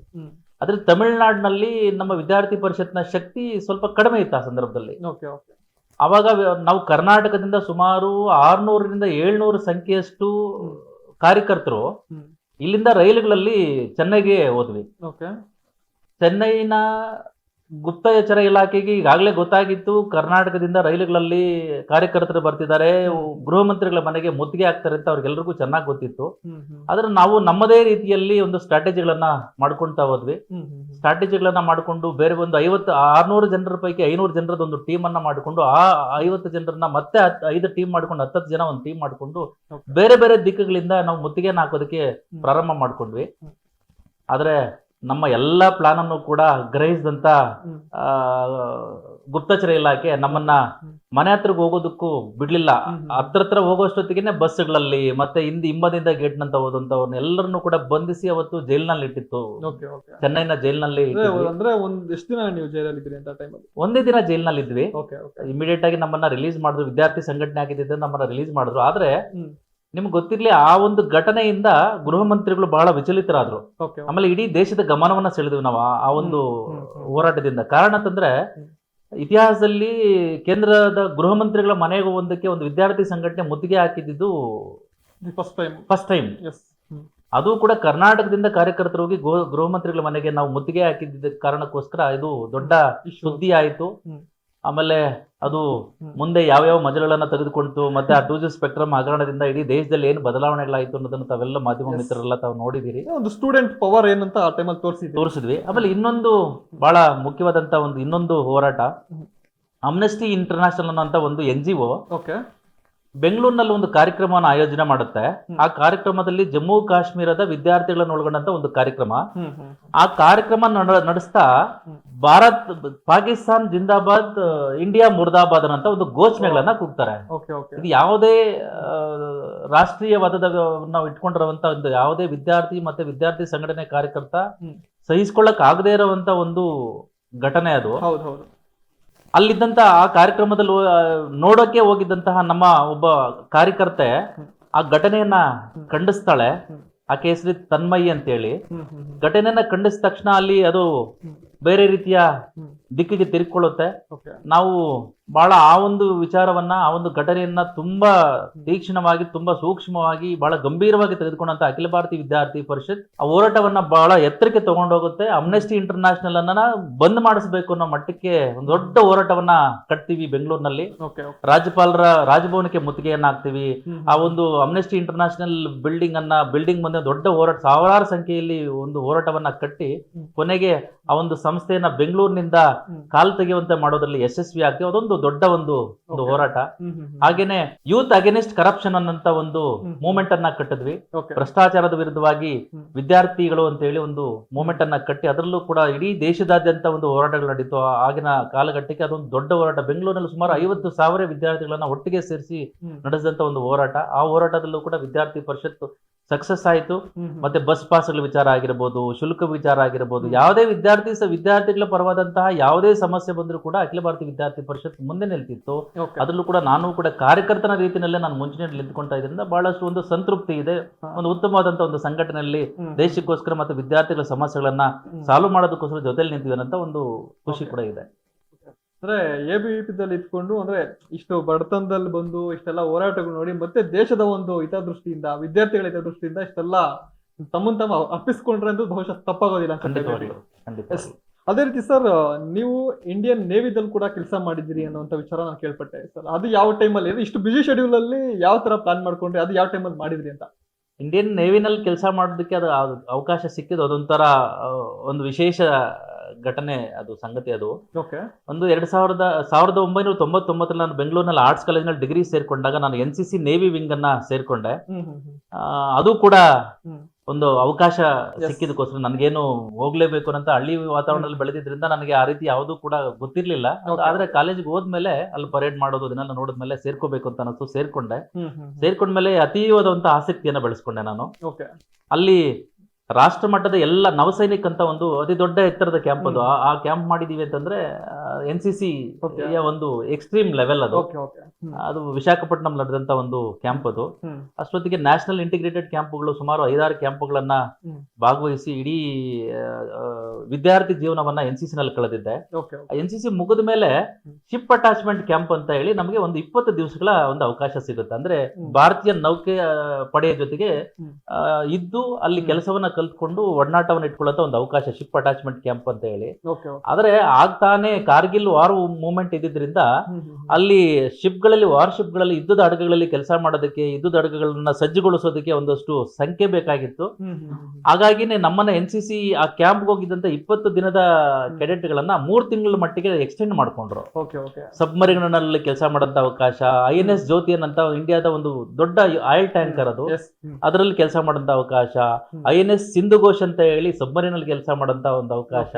ಆದ್ರೆ ತಮಿಳುನಾಡಿನಲ್ಲಿ ನಮ್ಮ ವಿದ್ಯಾರ್ಥಿ ಪರಿಷತ್ನ ಶಕ್ತಿ ಸ್ವಲ್ಪ ಕಡಿಮೆ ಇತ್ತು ಆ ಸಂದರ್ಭದಲ್ಲಿ. ಅವಾಗ ನಾವು ಕರ್ನಾಟಕದಿಂದ ಸುಮಾರು ಆರ್ನೂರರಿಂದ ಏಳ್ನೂರು ಸಂಖ್ಯೆಯಷ್ಟು ಕಾರ್ಯಕರ್ತರು ಇಲ್ಲಿಂದ ರೈಲುಗಳಲ್ಲಿ ಚೆನ್ನೈಗೆ ಹೋದ್ವಿ. ಚೆನ್ನೈನ ಗುಪ್ತಚರ ಇಲಾಖೆಗೆ ಈಗಾಗಲೇ ಗೊತ್ತಾಗಿತ್ತು. ಕರ್ನಾಟಕದಿಂದ ರೈಲುಗಳಲ್ಲಿ ಕಾರ್ಯಕರ್ತರು ಬರ್ತಿದ್ದಾರೆ. ಗೃಹ ಮಂತ್ರಿಗಳ ಮನೆಗೆ ಮುತ್ತಿಗೆ ಹಾಕ್ತಾರೆ ಅಂತ ಅವ್ರಿಗೆಲ್ರಿಗೂ ಚೆನ್ನಾಗಿ ಗೊತ್ತಿತ್ತು. ಆದ್ರೆ ನಾವು ನಮ್ಮದೇ ರೀತಿಯಲ್ಲಿ ಒಂದು ಸ್ಟ್ರಾಟಜಿಗಳನ್ನ ಮಾಡ್ಕೊಳ್ತಾ ಹೋದ್ವಿ. ಸ್ಟ್ರಾಟಜಿಗಳನ್ನ ಮಾಡಿಕೊಂಡು ಬೇರೆ ಒಂದು ಐವತ್ತು ಆರ್ನೂರು ಜನರ ಪೈಕಿ ಐನೂರು ಜನರದ ಒಂದು ಟೀಮ್ ಅನ್ನ ಮಾಡಿಕೊಂಡು ಆ ಐವತ್ತು ಜನರನ್ನ ಮತ್ತೆ ಐದು ಟೀಮ್ ಮಾಡ್ಕೊಂಡು ಹತ್ತತ್ತು ಜನ ಒಂದು ಟೀಮ್ ಮಾಡಿಕೊಂಡು ಬೇರೆ ಬೇರೆ ದಿಕ್ಕುಗಳಿಂದ ನಾವು ಮುತ್ತಿಗೆನ ಹಾಕೋದಕ್ಕೆ. ಪ್ರಾರಂಭ ಮಾಡ್ಕೊಂಡ್ವಿ. ಆದ್ರೆ ನಮ್ಮ ಎಲ್ಲ ಪ್ಲಾನ್ ಅನ್ನು ಕೂಡ ಗ್ರಹಿಸಿದಂತ ಗುಪ್ತಚರ ಇಲಾಖೆ ನಮ್ಮನ್ನ ಮನೆ ಹತ್ರಕ್ಕೆ ಹೋಗೋದಕ್ಕೂ ಬಿಡ್ಲಿಲ್ಲ. ಹತ್ರ ಹತ್ರ ಹೋಗೋಷ್ಟೊತ್ತಿಗೆ ಬಸ್ಗಳಲ್ಲಿ ಮತ್ತೆ ಹಿಂದೆ ಹಿಂಬದಿಂದ ಗೇಟ್ ನಂತ ಹೋದಂತವ್ರನ್ನ ಎಲ್ಲರನ್ನು ಕೂಡ ಬಂಧಿಸಿ ಅವತ್ತು ಜೈಲ್ನಲ್ಲಿ ಇಟ್ಟಿತ್ತು. ಚೆನ್ನೈನ ಜೈಲ್ನಲ್ಲಿ ಅಂದ್ರೆ ಒಂದ್ ಎಷ್ಟು ದಿನ ನೀವು ಜೈಲಲ್ಲಿ ಇದ್ರಿ ಅಂತ ಟೈಮಲ್ಲಿ ಒಂದೇ ದಿನ ಜೈಲ್ನಲ್ಲಿ ಇದ್ವಿ ಇಮಿಡಿಯೇಟ್ ಆಗಿ ನಮ್ಮನ್ನ ರಿಲೀಸ್ ಮಾಡಿದ್ರು. ವಿದ್ಯಾರ್ಥಿ ಸಂಘಟನೆ ಆಗಿದ್ದ ನಮ್ಮನ್ನ ರಿಲೀಸ್ ಮಾಡಿದ್ರು. ಆದ್ರೆ. ನಿಮ್ಗೆ ಗೊತ್ತಿರಲಿ ಆ ಒಂದು ಘಟನೆಯಿಂದ ಗೃಹ ಮಂತ್ರಿಗಳು ಬಹಳ ವಿಚಲಿತರಾದ್ರು. ಆಮೇಲೆ ಇಡೀ ದೇಶದ ಗಮನವನ್ನ ಸೆಳೆದ್ವಿ ನಾವು ಆ- ಒಂದು. ಹೋರಾಟದಿಂದ. ಕಾರಣ ಅಂತಂದ್ರೆ ಇತಿಹಾಸದಲ್ಲಿ ಕೇಂದ್ರದ ಗೃಹ ಮಂತ್ರಿಗಳ ಮನೆಗೆ ಒಂದಕ್ಕೆ ಒಂದು ವಿದ್ಯಾರ್ಥಿ ಸಂಘಟನೆ ಮುತ್ತಿಗೆ ಹಾಕಿದ್ದು ಫಸ್ಟ್ ಟೈಮ್ ಫಸ್ಟ್ ಟೈಮ್ ಅದು ಕೂಡ ಕರ್ನಾಟಕದಿಂದ ಕಾರ್ಯಕರ್ತರು ಹೋಗಿ ಗೃಹ ಮಂತ್ರಿಗಳ ಮನೆಗೆ ನಾವು ಮುತ್ತಿಗೆ ಹಾಕಿದ್ದ ಕಾರಣಕ್ಕೋಸ್ಕರ ಇದು ದೊಡ್ಡ ಶುದ್ಧಿ ಸುದ್ದಿ ಆಯಿತು ಆಮೇಲೆ ಅದು ಮುಂದೆ ಯಾವ ಯಾವ ಮಜಲುಗಳನ್ನ ತೆಗೆದುಕೊಂಡು ಮತ್ತೆ ಆ ಟೂ ಜಿ ಸ್ಪೆಕ್ಟ್ರಮ್ ಹಗರಣದಿಂದ ಇಡೀ ದೇಶದಲ್ಲಿ ಏನು ಬದಲಾವಣೆಗಳಾಯಿತು ಅನ್ನೋದನ್ನ ತಾವೆಲ್ಲ ಮಾಧ್ಯಮ. ಮಿತ್ರರೆಲ್ಲ ತಾವು ನೋಡಿದಿರಿ ಒಂದು ಸ್ಟೂಡೆಂಟ್ ಪವರ್ ಏನಂತ ಆ ಟೈಮಲ್ಲಿ ತೋರಿಸಿ ತೋರಿಸಿದ್ವಿ. ಆಮೇಲೆ ಇನ್ನೊಂದು ಬಹಳ ಮುಖ್ಯವಾದಂತ ಒಂದು ಇನ್ನೊಂದು ಹೋರಾಟ. ಅಮ್ನೆಸ್ಟಿ ಇಂಟರ್ನ್ಯಾಷನಲ್ ಅನ್ನೋ ಒಂದು ಎನ್ ಜಿ ಓಕೆ ಬೆಂಗಳೂರಿನಲ್ಲಿ ಒಂದು ಕಾರ್ಯಕ್ರಮವನ್ನು ಆಯೋಜನೆ ಮಾಡುತ್ತೆ. ಆ ಕಾರ್ಯಕ್ರಮದಲ್ಲಿ ಜಮ್ಮು ಕಾಶ್ಮೀರದ ವಿದ್ಯಾರ್ಥಿಗಳನ್ನು ಒಳಗೊಂಡಂತ ಒಂದು ಕಾರ್ಯಕ್ರಮ. ಆ ಕಾರ್ಯಕ್ರಮ ನಡ- ನಡೆಸ್ತಾ. ಭಾರತ್ ಪಾಕಿಸ್ತಾನ್ ಜಿಂದಾಬಾದ್ ಇಂಡಿಯಾ ಮುರ್ದಾಬಾದ್ ಅಂತ ಒಂದು ಘೋಷಣೆಗಳನ್ನ ಕೂಗ್ತಾರೆ. ಇದು ಯಾವುದೇ ರಾಷ್ಟ್ರೀಯವಾದದ ನಾವು ಇಟ್ಕೊಂಡಿರುವಂತ ಒಂದು ಯಾವುದೇ ವಿದ್ಯಾರ್ಥಿ ಮತ್ತೆ ವಿದ್ಯಾರ್ಥಿ ಸಂಘಟನೆ ಕಾರ್ಯಕರ್ತ ಸಹಿಸಿಕೊಳ್ಳಕ್ ಸಹಿಸ್ಕೊಳ್ಳಕ್ ಆಗದೇ ಇರುವಂತ ಒಂದು ಘಟನೆ ಅದು. ಹೌದು ಆ ಕಾರ್ಯಕ್ರಮದಲ್ಲಿ ನೋಡೋಕೆ ಹೋಗಿದ್ದಂತಹ ನಮ್ಮ ಒಬ್ಬ ಕಾರ್ಯಕರ್ತೆ ಆ ಘಟನೆಯನ್ನ. ಖಂಡಿಸ್ತಾಳೆ. ಆ ಕೇಸರಿ ಹೆಸರು ತನ್ಮಯಿ ಅಂತೇಳಿ. ಘಟನೆಯನ್ನ ಖಂಡಿಸಿದ ತಕ್ಷಣ ಅಲ್ಲಿ ಅದು ಬೇರೆ ರೀತಿಯ ದಿಕ್ಕಿಗೆ ತಿರುಕೊಳ್ಳುತ್ತೆ. ನಾವು ಬಹಳ ಆ ಒಂದು ವಿಚಾರವನ್ನ ಆ ಒಂದು ಘಟನೆಯನ್ನ ತುಂಬಾ ತೀಕ್ಷ್ಣವಾಗಿ ತುಂಬಾ ಸೂಕ್ಷ್ಮವಾಗಿ ಬಹಳ ಗಂಭೀರವಾಗಿ ತೆಗೆದುಕೊಂಡಂತ ಅಖಿಲ ಭಾರತೀಯ ವಿದ್ಯಾರ್ಥಿ ಪರಿಷತ್ ಆ ಹೋರಾಟವನ್ನ ಬಹಳ ಎತ್ತರಕ್ಕೆ ತಗೊಂಡೋಗುತ್ತೆ. ಅಮ್ನೆಸ್ಟಿ ಇಂಟರ್ನ್ಯಾಷನಲ್ ಅನ್ನ ಬಂದ್ ಮಾಡಿಸಬೇಕು ಅನ್ನೋ ಮಟ್ಟಕ್ಕೆ ಒಂದು ದೊಡ್ಡ ಹೋರಾಟವನ್ನ ಕಟ್ತೀವಿ ಬೆಂಗಳೂರಿನಲ್ಲಿ. ರಾಜ್ಯಪಾಲರ ರಾಜಭವನಕ್ಕೆ ಮುತ್ತಿಗೆಯನ್ನ ಹಾಕ್ತೀವಿ. ಆ ಒಂದು ಅಮ್ನೆಸ್ಟಿ ಇಂಟರ್ನ್ಯಾಷನಲ್ ಬಿಲ್ಡಿಂಗ್ ಅನ್ನ ಬಿಲ್ಡಿಂಗ್ ಮುಂದೆ ದೊಡ್ಡ ಹೋರಾಟ ಸಾವಿರಾರು ಸಂಖ್ಯೆಯಲ್ಲಿ ಒಂದು ಹೋರಾಟವನ್ನ ಕಟ್ಟಿ ಕೊನೆಗೆ ಆ ಒಂದು ಸಂಸ್ಥೆಯನ್ನ ಬೆಂಗಳೂರಿನಿಂದ. ಕಾಲ್ ತೆಗೆಯುವಂತೆ ಮಾಡೋದ್ರಲ್ಲಿ ಯಶಸ್ವಿ ಆಗ್ತೀವಿ ಅದೊಂದು ದೊಡ್ಡ ಒಂದು ಒಂದು ಹೋರಾಟ. ಹಾಗೇನೆ ಯೂತ್ ಅಗೇನೆಸ್ಟ್ ಕರಪ್ಷನ್ ಅನ್ನಂತ ಒಂದು. ಮೂವ್ಮೆಂಟ್ ಅನ್ನ ಕಟ್ಟಿದ್ವಿ. ಭ್ರಷ್ಟಾಚಾರದ ವಿರುದ್ಧವಾಗಿ ವಿದ್ಯಾರ್ಥಿಗಳು ಅಂತ ಹೇಳಿ ಒಂದು ಮೂವ್ಮೆಂಟ್ ಅನ್ನ ಕಟ್ಟಿ ಅದರಲ್ಲೂ ಕೂಡ ಇಡೀ ದೇಶದಾದ್ಯಂತ ಒಂದು ಹೋರಾಟಗಳು ನಡೀತು. ಆಗಿನ ಕಾಲಘಟ್ಟಕ್ಕೆ ಅದೊಂದು ದೊಡ್ಡ ಹೋರಾಟ. ಬೆಂಗಳೂರಿನಲ್ಲಿ ಸುಮಾರು ಐವತ್ತು ಸಾವಿರ ವಿದ್ಯಾರ್ಥಿಗಳನ್ನ ಒಟ್ಟಿಗೆ ಸೇರಿಸಿ. ನಡೆಸಿದಂತ ಒಂದು ಹೋರಾಟ. ಆ ಹೋರಾಟದಲ್ಲೂ ಕೂಡ ವಿದ್ಯಾರ್ಥಿ ಪರಿಷತ್ ಸಕ್ಸಸ್ ಆಯಿತು. ಮತ್ತೆ ಬಸ್ ಪಾಸ್ಗಳ ವಿಚಾರ ಆಗಿರ್ಬೋದು ಶುಲ್ಕ ವಿಚಾರ ಆಗಿರ್ಬೋದು. ಯಾವುದೇ ವಿದ್ಯಾರ್ಥಿ ವಿದ್ಯಾರ್ಥಿಗಳ ಪರವಾದಂತಹ ಯಾವುದೇ ಸಮಸ್ಯೆ ಬಂದರೂ ಕೂಡ ಅಖಿಲ ಭಾರತೀಯ ವಿದ್ಯಾರ್ಥಿ ಪರಿಷತ್ ಮುಂದೆ ನಿಲ್ತಿತ್ತು. ಅದರಲ್ಲೂ ಕೂಡ ನಾನು ಕೂಡ ಕಾರ್ಯಕರ್ತನ ರೀತಿಯಲ್ಲೇ ನಾನು ಮುಂಚೂಣಿಯಲ್ಲಿ ನಿಂತ್ಕೊಂತ ಇದರಿಂದ ಬಹಳಷ್ಟು ಒಂದು ಸಂತೃಪ್ತಿ ಇದೆ. ಒಂದು ಉತ್ತಮವಾದಂತಹ ಒಂದು ಸಂಘಟನೆಯಲ್ಲಿ ದೇಶಕ್ಕೋಸ್ಕರ ಮತ್ತು ವಿದ್ಯಾರ್ಥಿಗಳ ಸಮಸ್ಯೆಗಳನ್ನ ಸಾಲ್ವ್ ಮಾಡೋದಕ್ಕೋಸ್ಕರ ಜೊತೆಲಿ ನಿಂತಿದ್ದೇನೆ ಅಂತ ಒಂದು ಖುಷಿ ಕೂಡ ಇದೆ. ಅಂದ್ರೆ ಎ ಬಿ ದಲ್ಲಿ ಇದ್ಕೊಂಡು ಅಂದ್ರೆ ಇಷ್ಟು ಬಡತನದಲ್ಲಿ ಬಂದು ಇಷ್ಟೆಲ್ಲ ಹೋರಾಟಗಳು ನೋಡಿ ಮತ್ತೆ ದೇಶದ ಒಂದು ಹಿತದೃಷ್ಟಿಯಿಂದ ವಿದ್ಯಾರ್ಥಿಗಳ ಹಿತದೃಷ್ಟಿಯಿಂದ ಇಷ್ಟೆಲ್ಲ ತಮ್ಮನ್ ತಮ್ಮ ಅರ್ಪಿಸ್ಕೊಂಡ್ರೆ ಅಂತ ಬಹುಶಃ ತಪ್ಪಾಗೋದಿಲ್ಲ Yes. ಅದೇ ರೀತಿ ಸರ್ ನೀವು ಇಂಡಿಯನ್ ನೇವಿದಲ್ಲಿ ಕೂಡ ಕೆಲಸ ಮಾಡಿದ್ರಿ ಅನ್ನುವಂತ ವಿಚಾರ ನಾನು ಕೇಳ್ಪಟ್ಟೆ. ಸರ್ ಅದು ಯಾವ ಟೈಮಲ್ಲಿ ಇಷ್ಟು ಬಿಸಿ ಶೆಡ್ಯೂಲ್ ಅಲ್ಲಿ ಯಾವ ತರ ಪ್ಲಾನ್ ಮಾಡ್ಕೊಂಡ್ರಿ ಅದು ಯಾವ ಟೈಮಲ್ಲಿ ಮಾಡಿದ್ರಿ ಅಂತ? ಇಂಡಿಯನ್ ನೇವಿನಲ್ಲಿ ಕೆಲಸ ಮಾಡೋದಕ್ಕೆ ಅದು ಅವಕಾಶ ಸಿಕ್ಕಿದ್ದು ಅದೊಂಥರ ಒಂದು ವಿಶೇಷ ಘಟನೆ ಅದು ಸಂಗತಿ ಅದು. ಓಕೆ. ಒಂದು ಎರಡ್ ಸಾವಿರದ ಸಾವಿರದ ಒಂಬೈನೂರ ತೊಂಬತ್ತೊಂಬತ್ತರಲ್ಲಿ ನಾನು ಬೆಂಗಳೂರಿನಲ್ಲಿ ಆರ್ಟ್ಸ್ ಕಾಲೇಜಿನಲ್ಲಿ ಡಿಗ್ರಿ ಸೇರ್ಕೊಂಡಾಗ ನಾನು N C C navy wing ಅನ್ನ ಸೇರ್ಕೊಂಡೆ. ಅದು ಕೂಡ ಒಂದು ಅವಕಾಶ. ಸಿಕ್ಕಿದಕ್ಕೋಸ್ಕರ ನನಗೇನು ಹೋಗ್ಲೇಬೇಕು ಅಂತ ಹಳ್ಳಿ ವಾತಾವರಣದಲ್ಲಿ ಬೆಳೆದಿದ್ರಿಂದ ನನಗೆ ಆ ರೀತಿ ಯಾವುದು ಕೂಡ ಗೊತ್ತಿರ್ಲಿಲ್ಲ. ಆದ್ರೆ ಕಾಲೇಜಿಗೆ ಹೋದ್ಮೇಲೆ ಅಲ್ಲಿ ಪರೇಡ್ ಮಾಡೋದು ಅದನ್ನೆಲ್ಲ ನೋಡಿದ್ಮೇಲೆ ಸೇರ್ಕೋಬೇಕು ಅಂತ ಅನಿಸ್ತು ಸೇರ್ಕೊಂಡೆ. ಸೇರ್ಕೊಂಡ್ಮೇಲೆ ಅತೀವಾದಂತ ಆಸಕ್ತಿಯನ್ನ ಬೆಳೆಸ್ಕೊಂಡೆ ನಾನು. ಓಕೆ ಅಲ್ಲಿ ರಾಷ್ಟ್ರ ಮಟ್ಟದ ಎಲ್ಲ ನವಸೈನಿಕ್ ಅಂತ ಒಂದು ಅತಿ ದೊಡ್ಡ ಎತ್ತರದ ಕ್ಯಾಂಪ್ ಅದು. ಆ- ಕ್ಯಾಂಪ್ ಮಾಡಿದೀವಿ ಅಂತಂದ್ರೆ ಎನ್ ಸಿ ಸಿ. ಒಂದು ಎಕ್ಸ್ಟ್ರೀಮ್ ಲೆವೆಲ್ ಅದು. ಅದು ವಿಶಾಖಪಟ್ಟಣಂ ನಡೆದಂತ ಒಂದು ಕ್ಯಾಂಪ್ ಅದು. ಅಷ್ಟೊತ್ತಿಗೆ ನ್ಯಾಷನಲ್ ಇಂಟಿಗ್ರೇಟೆಡ್ ಕ್ಯಾಂಪ್ಗಳು ಸುಮಾರು ಐದಾರು ಕ್ಯಾಂಪ್ಗಳನ್ನ. ಭಾಗವಹಿಸಿ ಇಡೀ ವಿದ್ಯಾರ್ಥಿ ಜೀವನವನ್ನ ಎನ್ ಸಿ ನಲ್ಲಿ ಕಳೆದಿದ್ದೆ. ಎನ್ ಸಿ ಸಿ ಮುಗಿದ ಮೇಲೆ ಶಿಪ್ ಅಟ್ಯಾಚ್ಮೆಂಟ್ ಕ್ಯಾಂಪ್ ಅಂತ ಹೇಳಿ ನಮಗೆ ಒಂದು ಇಪ್ಪತ್ತು ದಿವಸಗಳ ಒಂದು ಅವಕಾಶ ಸಿಗುತ್ತೆ. ಅಂದ್ರೆ ಭಾರತೀಯ ನೌಕೆ ಪಡೆಯ ಜೊತೆಗೆ ಇದ್ದು ಅಲ್ಲಿ. ಕೆಲಸವನ್ನ ಕಲ್ತ್ಕೊಂಡು ಒಡನಾಟವನ್ನು ಇಟ್ಕೊಳ್ಳೋ ಒಂದು ಅವಕಾಶ ಶಿಪ್ ಅಟ್ಯಾಚ್ಮೆಂಟ್ ಕ್ಯಾಂಪ್ ಅಂತ ಹೇಳಿ. ಆದ್ರೆ ಆಗ್ತಾನೆ ಕಾರ್ಗಿಲ್ ವಾರ್ ಮೂವ್ಮೆಂಟ್ ಇದ್ದಿದ್ರಿಂದ ಅಲ್ಲಿ ಶಿಪ್ಗಳಲ್ಲಿ ವಾರ್ ಶಿಪ್ಗಳಲ್ಲಿ ಯುದ್ಧದ ಹಡಗುಗಳಲ್ಲಿ ಕೆಲಸ ಮಾಡೋದಕ್ಕೆ ಯುದ್ಧದ ಹಡಗುಗಳನ್ನ ಸಜ್ಜುಗೊಳಿಸೋದಕ್ಕೆ ಒಂದಷ್ಟು ಸಂಖ್ಯೆ ಬೇಕಾಗಿತ್ತು. ಹಾಗಾಗಿನೇ ನಮ್ಮನ್ನ ಎನ್ ಸಿ ಸಿ ಆ ಕ್ಯಾಂಪ್ಗೆ ಹೋಗಿದ್ದಂತ ಇಪ್ಪತ್ತು ದಿನದ ಕೆಡೆಟ್ಗಳನ್ನ ಮೂರ್ ತಿಂಗಳ ಮಟ್ಟಿಗೆ ಎಕ್ಸ್ಟೆಂಡ್ ಮಾಡ್ಕೊಂಡ್ರು. ಸಬ್ಮರಿನಲ್ಲಿ ಕೆಲಸ ಮಾಡೋಂಥ ಅವಕಾಶ ಐ ಎನ್ ಎಸ್ ಜ್ಯೋತಿಯನ್ ಅಂತ ಇಂಡಿಯಾದ ಒಂದು ದೊಡ್ಡ ಆಯಿಲ್ ಟ್ಯಾಂಕರ್ ಅದು. ಅದರಲ್ಲಿ ಕೆಲಸ ಮಾಡೋಂಥ ಅವಕಾಶ. ಐ ಎನ್ ಎಸ್ ಸಿಂಧುಘೋಷ್ ಅಂತ ಹೇಳಿ ಸಬ್ಮರಿನಲ್ಲಿ ಕೆಲಸ ಮಾಡಂತ ಒಂದು ಅವಕಾಶ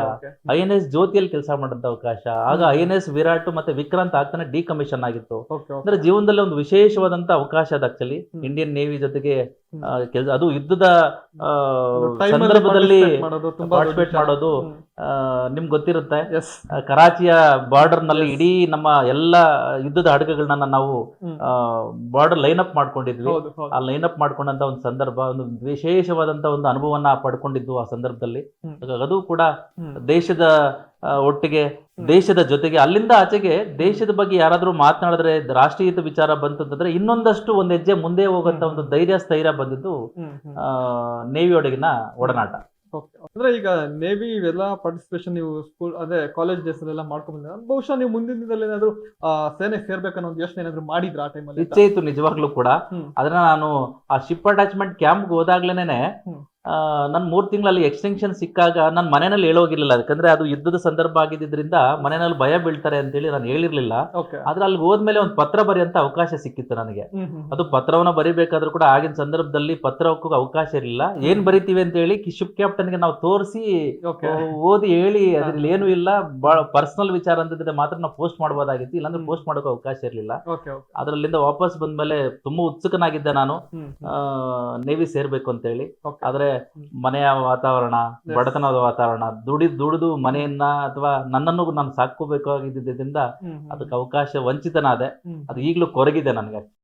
ಐ ಎನ್ ಎಸ್ ಜ್ಯೋತಿಯಲ್ಲಿ ಕೆಲಸ ಮಾಡಂತ ಅವಕಾಶ ಆಗ ಐ ಎನ್ ಎಸ್ ವಿರಾಟ್ ಮತ್ತೆ ವಿಕ್ರಾಂತ್ ಆಗ್ತಾನೆ ಡಿಕಮಿಷನ್ ಆಗಿತ್ತು. ಅಂದ್ರೆ ಜೀವನದಲ್ಲಿ ಒಂದು ವಿಶೇಷವಾದಂತ ಅವಕಾಶ ಅದು ಆಕ್ಚುಲಿ ಇಂಡಿಯನ್ ನೇವಿ ಜೊತೆಗೆ. ಕೆಲಸ ಅದು ಯುದ್ಧದ ಸಂದರ್ಭದಲ್ಲಿ ಪಾರ್ಟಿಸಿಪೇಟ್ ಮಾಡೋದು ನಿಮ್ಗೆ ಗೊತ್ತಿರುತ್ತೆ. ಕರಾಚಿಯ ಬಾರ್ಡರ್ನಲ್ಲಿ. ಇಡೀ ನಮ್ಮ ಎಲ್ಲ ಯುದ್ಧದ ಹಡಗುಗಳನ್ನ ನಾವು. ಬಾರ್ಡರ್ ಲೈನ್ ಅಪ್ ಮಾಡ್ಕೊಂಡಿದ್ವಿ. ಆ ಲೈನ್ ಅಪ್ ಮಾಡ್ಕೊಂಡಂತ ಒಂದು ಸಂದರ್ಭ ಒಂದು ವಿಶೇಷವಾದಂತ ಒಂದು ಅನುಭವನ ಪಡ್ಕೊಂಡಿದ್ವು ಆ ಸಂದರ್ಭದಲ್ಲಿ. ಅದು ಕೂಡ ದೇಶದ ಒಟ್ಟಿಗೆ ದೇಶದ ಜೊತೆಗೆ ಅಲ್ಲಿಂದ ಆಚೆಗೆ ದೇಶದ ಬಗ್ಗೆ ಯಾರಾದರೂ ಮಾತನಾಡಿದ್ರೆ ರಾಷ್ಟ್ರೀಯತೆ ವಿಚಾರ ಬಂತು ಅಂತಂದ್ರೆ ಇನ್ನೊಂದಷ್ಟು ಒಂದು ಹೆಜ್ಜೆ ಮುಂದೆ ಹೋಗುವಂತ. ಒಂದು ಧೈರ್ಯ ಸ್ಥೈರ್ಯ ಬಂದಿದ್ದು ನೇವಿಯೊಡಗಿನ ಒಡನಾಟ. ಅಂದ್ರೆ ಈಗ ನೇವಿ ಇವೆಲ್ಲ ಪಾರ್ಟಿಸಿಪೇಷನ್ ನೀವು ಸ್ಕೂಲ್ ಅದೇ ಕಾಲೇಜ್ ಡೇಸ್ ಅಲ್ಲೆಲ್ಲ ಮಾಡ್ಕೊಂಡ್ ಬಹುಶಃ ನೀವು ಮುಂದಿನ ದಿನದಲ್ಲಿ ಏನಾದ್ರು ಸೇನೆ ಸೇರ್ಬೇಕನ್ನೋ ಒಂದು ಯೋಚನೆ ಏನಾದ್ರು ಮಾಡಿದ್ರ ಆ ಟೈಮಲ್ಲಿ ಇಚ್ಛೆ ಇತ್ತು ನಿಜವಾಗ್ಲೂ ಕೂಡ. ಅದನ್ನ ನಾನು ಆ ಶಿಪ್ ಅಟ್ಯಾಚ್ಮೆಂಟ್ ಕ್ಯಾಂಪ್ ಹೋದಾಗ್ಲೇನೆ ನನ್ನ ಮೂರು ತಿಂಗಳಲ್ಲಿ ಎಕ್ಸ್ಟೆನ್ಷನ್ ಸಿಕ್ಕಾಗ ನಾನು ಮನೆಯಲ್ಲಿ ಹೇಳೋಗಿರ್ಲಿಲ್ಲ. ಯಾಕಂದ್ರೆ ಅದು ಯುದ್ಧದ ಸಂದರ್ಭ ಆಗಿದ್ದರಿಂದ ಮನೆಯಲ್ಲಿ ಭಯ ಬೀಳ್ತಾರೆ ಅಂತೇಳಿ ನಾನು ಹೇಳಿರ್ಲಿಲ್ಲ. ಆದ್ರೆ ಅಲ್ಲಿ ಹೋದ್ಮೇಲೆ ಒಂದು ಪತ್ರ ಬರೆಯಂತ ಅವಕಾಶ ಸಿಕ್ಕಿತ್ತು ನನಗೆ. ಅದು ಪತ್ರವನ್ನ ಬರಿಬೇಕಾದ್ರೂ ಕೂಡ ಆಗಿನ ಸಂದರ್ಭದಲ್ಲಿ ಪತ್ರಕ್ಕೂ ಅವಕಾಶ ಇರಲಿಲ್ಲ. ಏನ್ ಬರಿತೀವಿ ಅಂತ ಹೇಳಿ ಶಿಪ್ ಕ್ಯಾಪ್ಟನ್ಗೆ ನಾವು ತೋರಿಸಿ ಓದಿ ಹೇಳಿ ಅದ್ರಲ್ಲಿ ಏನು ಇಲ್ಲ. ಪರ್ಸನಲ್ ವಿಚಾರ ಅಂತಿದ್ರೆ ಮಾತ್ರ ನಾವು ಪೋಸ್ಟ್ ಮಾಡಬಹುದಾಗಿತ್ತು ಇಲ್ಲಾಂದ್ರೆ. ಪೋಸ್ಟ್ ಮಾಡೋಕೆ ಅವಕಾಶ ಇರಲಿಲ್ಲ. ಅದರಲ್ಲಿಂದ ವಾಪಸ್ ಬಂದ್ಮೇಲೆ ತುಂಬಾ ಉತ್ಸುಕನಾಗಿದ್ದೆ ನಾನು. ನೇವಿ ಸೇರ್ಬೇಕು ಅಂತ ಹೇಳಿ. ಆದ್ರೆ. ಮನೆಯ ವಾತಾವರಣ. ಬಡತನದ ವಾತಾವರಣ ದುಡಿ ದುಡಿದು ಮನೆಯನ್ನ ಅಥವಾ ನನ್ನನ್ನು ನಾನು ಸಾಕೋಬೇಕಾಗಿದ್ದರಿಂದ ಅದಕ್ಕೆ ಅವಕಾಶ ವಂಚಿತನಾದೆ. ಅದು ಈಗಲೂ ಕೊರಗಿದೆ ನನಗೆ.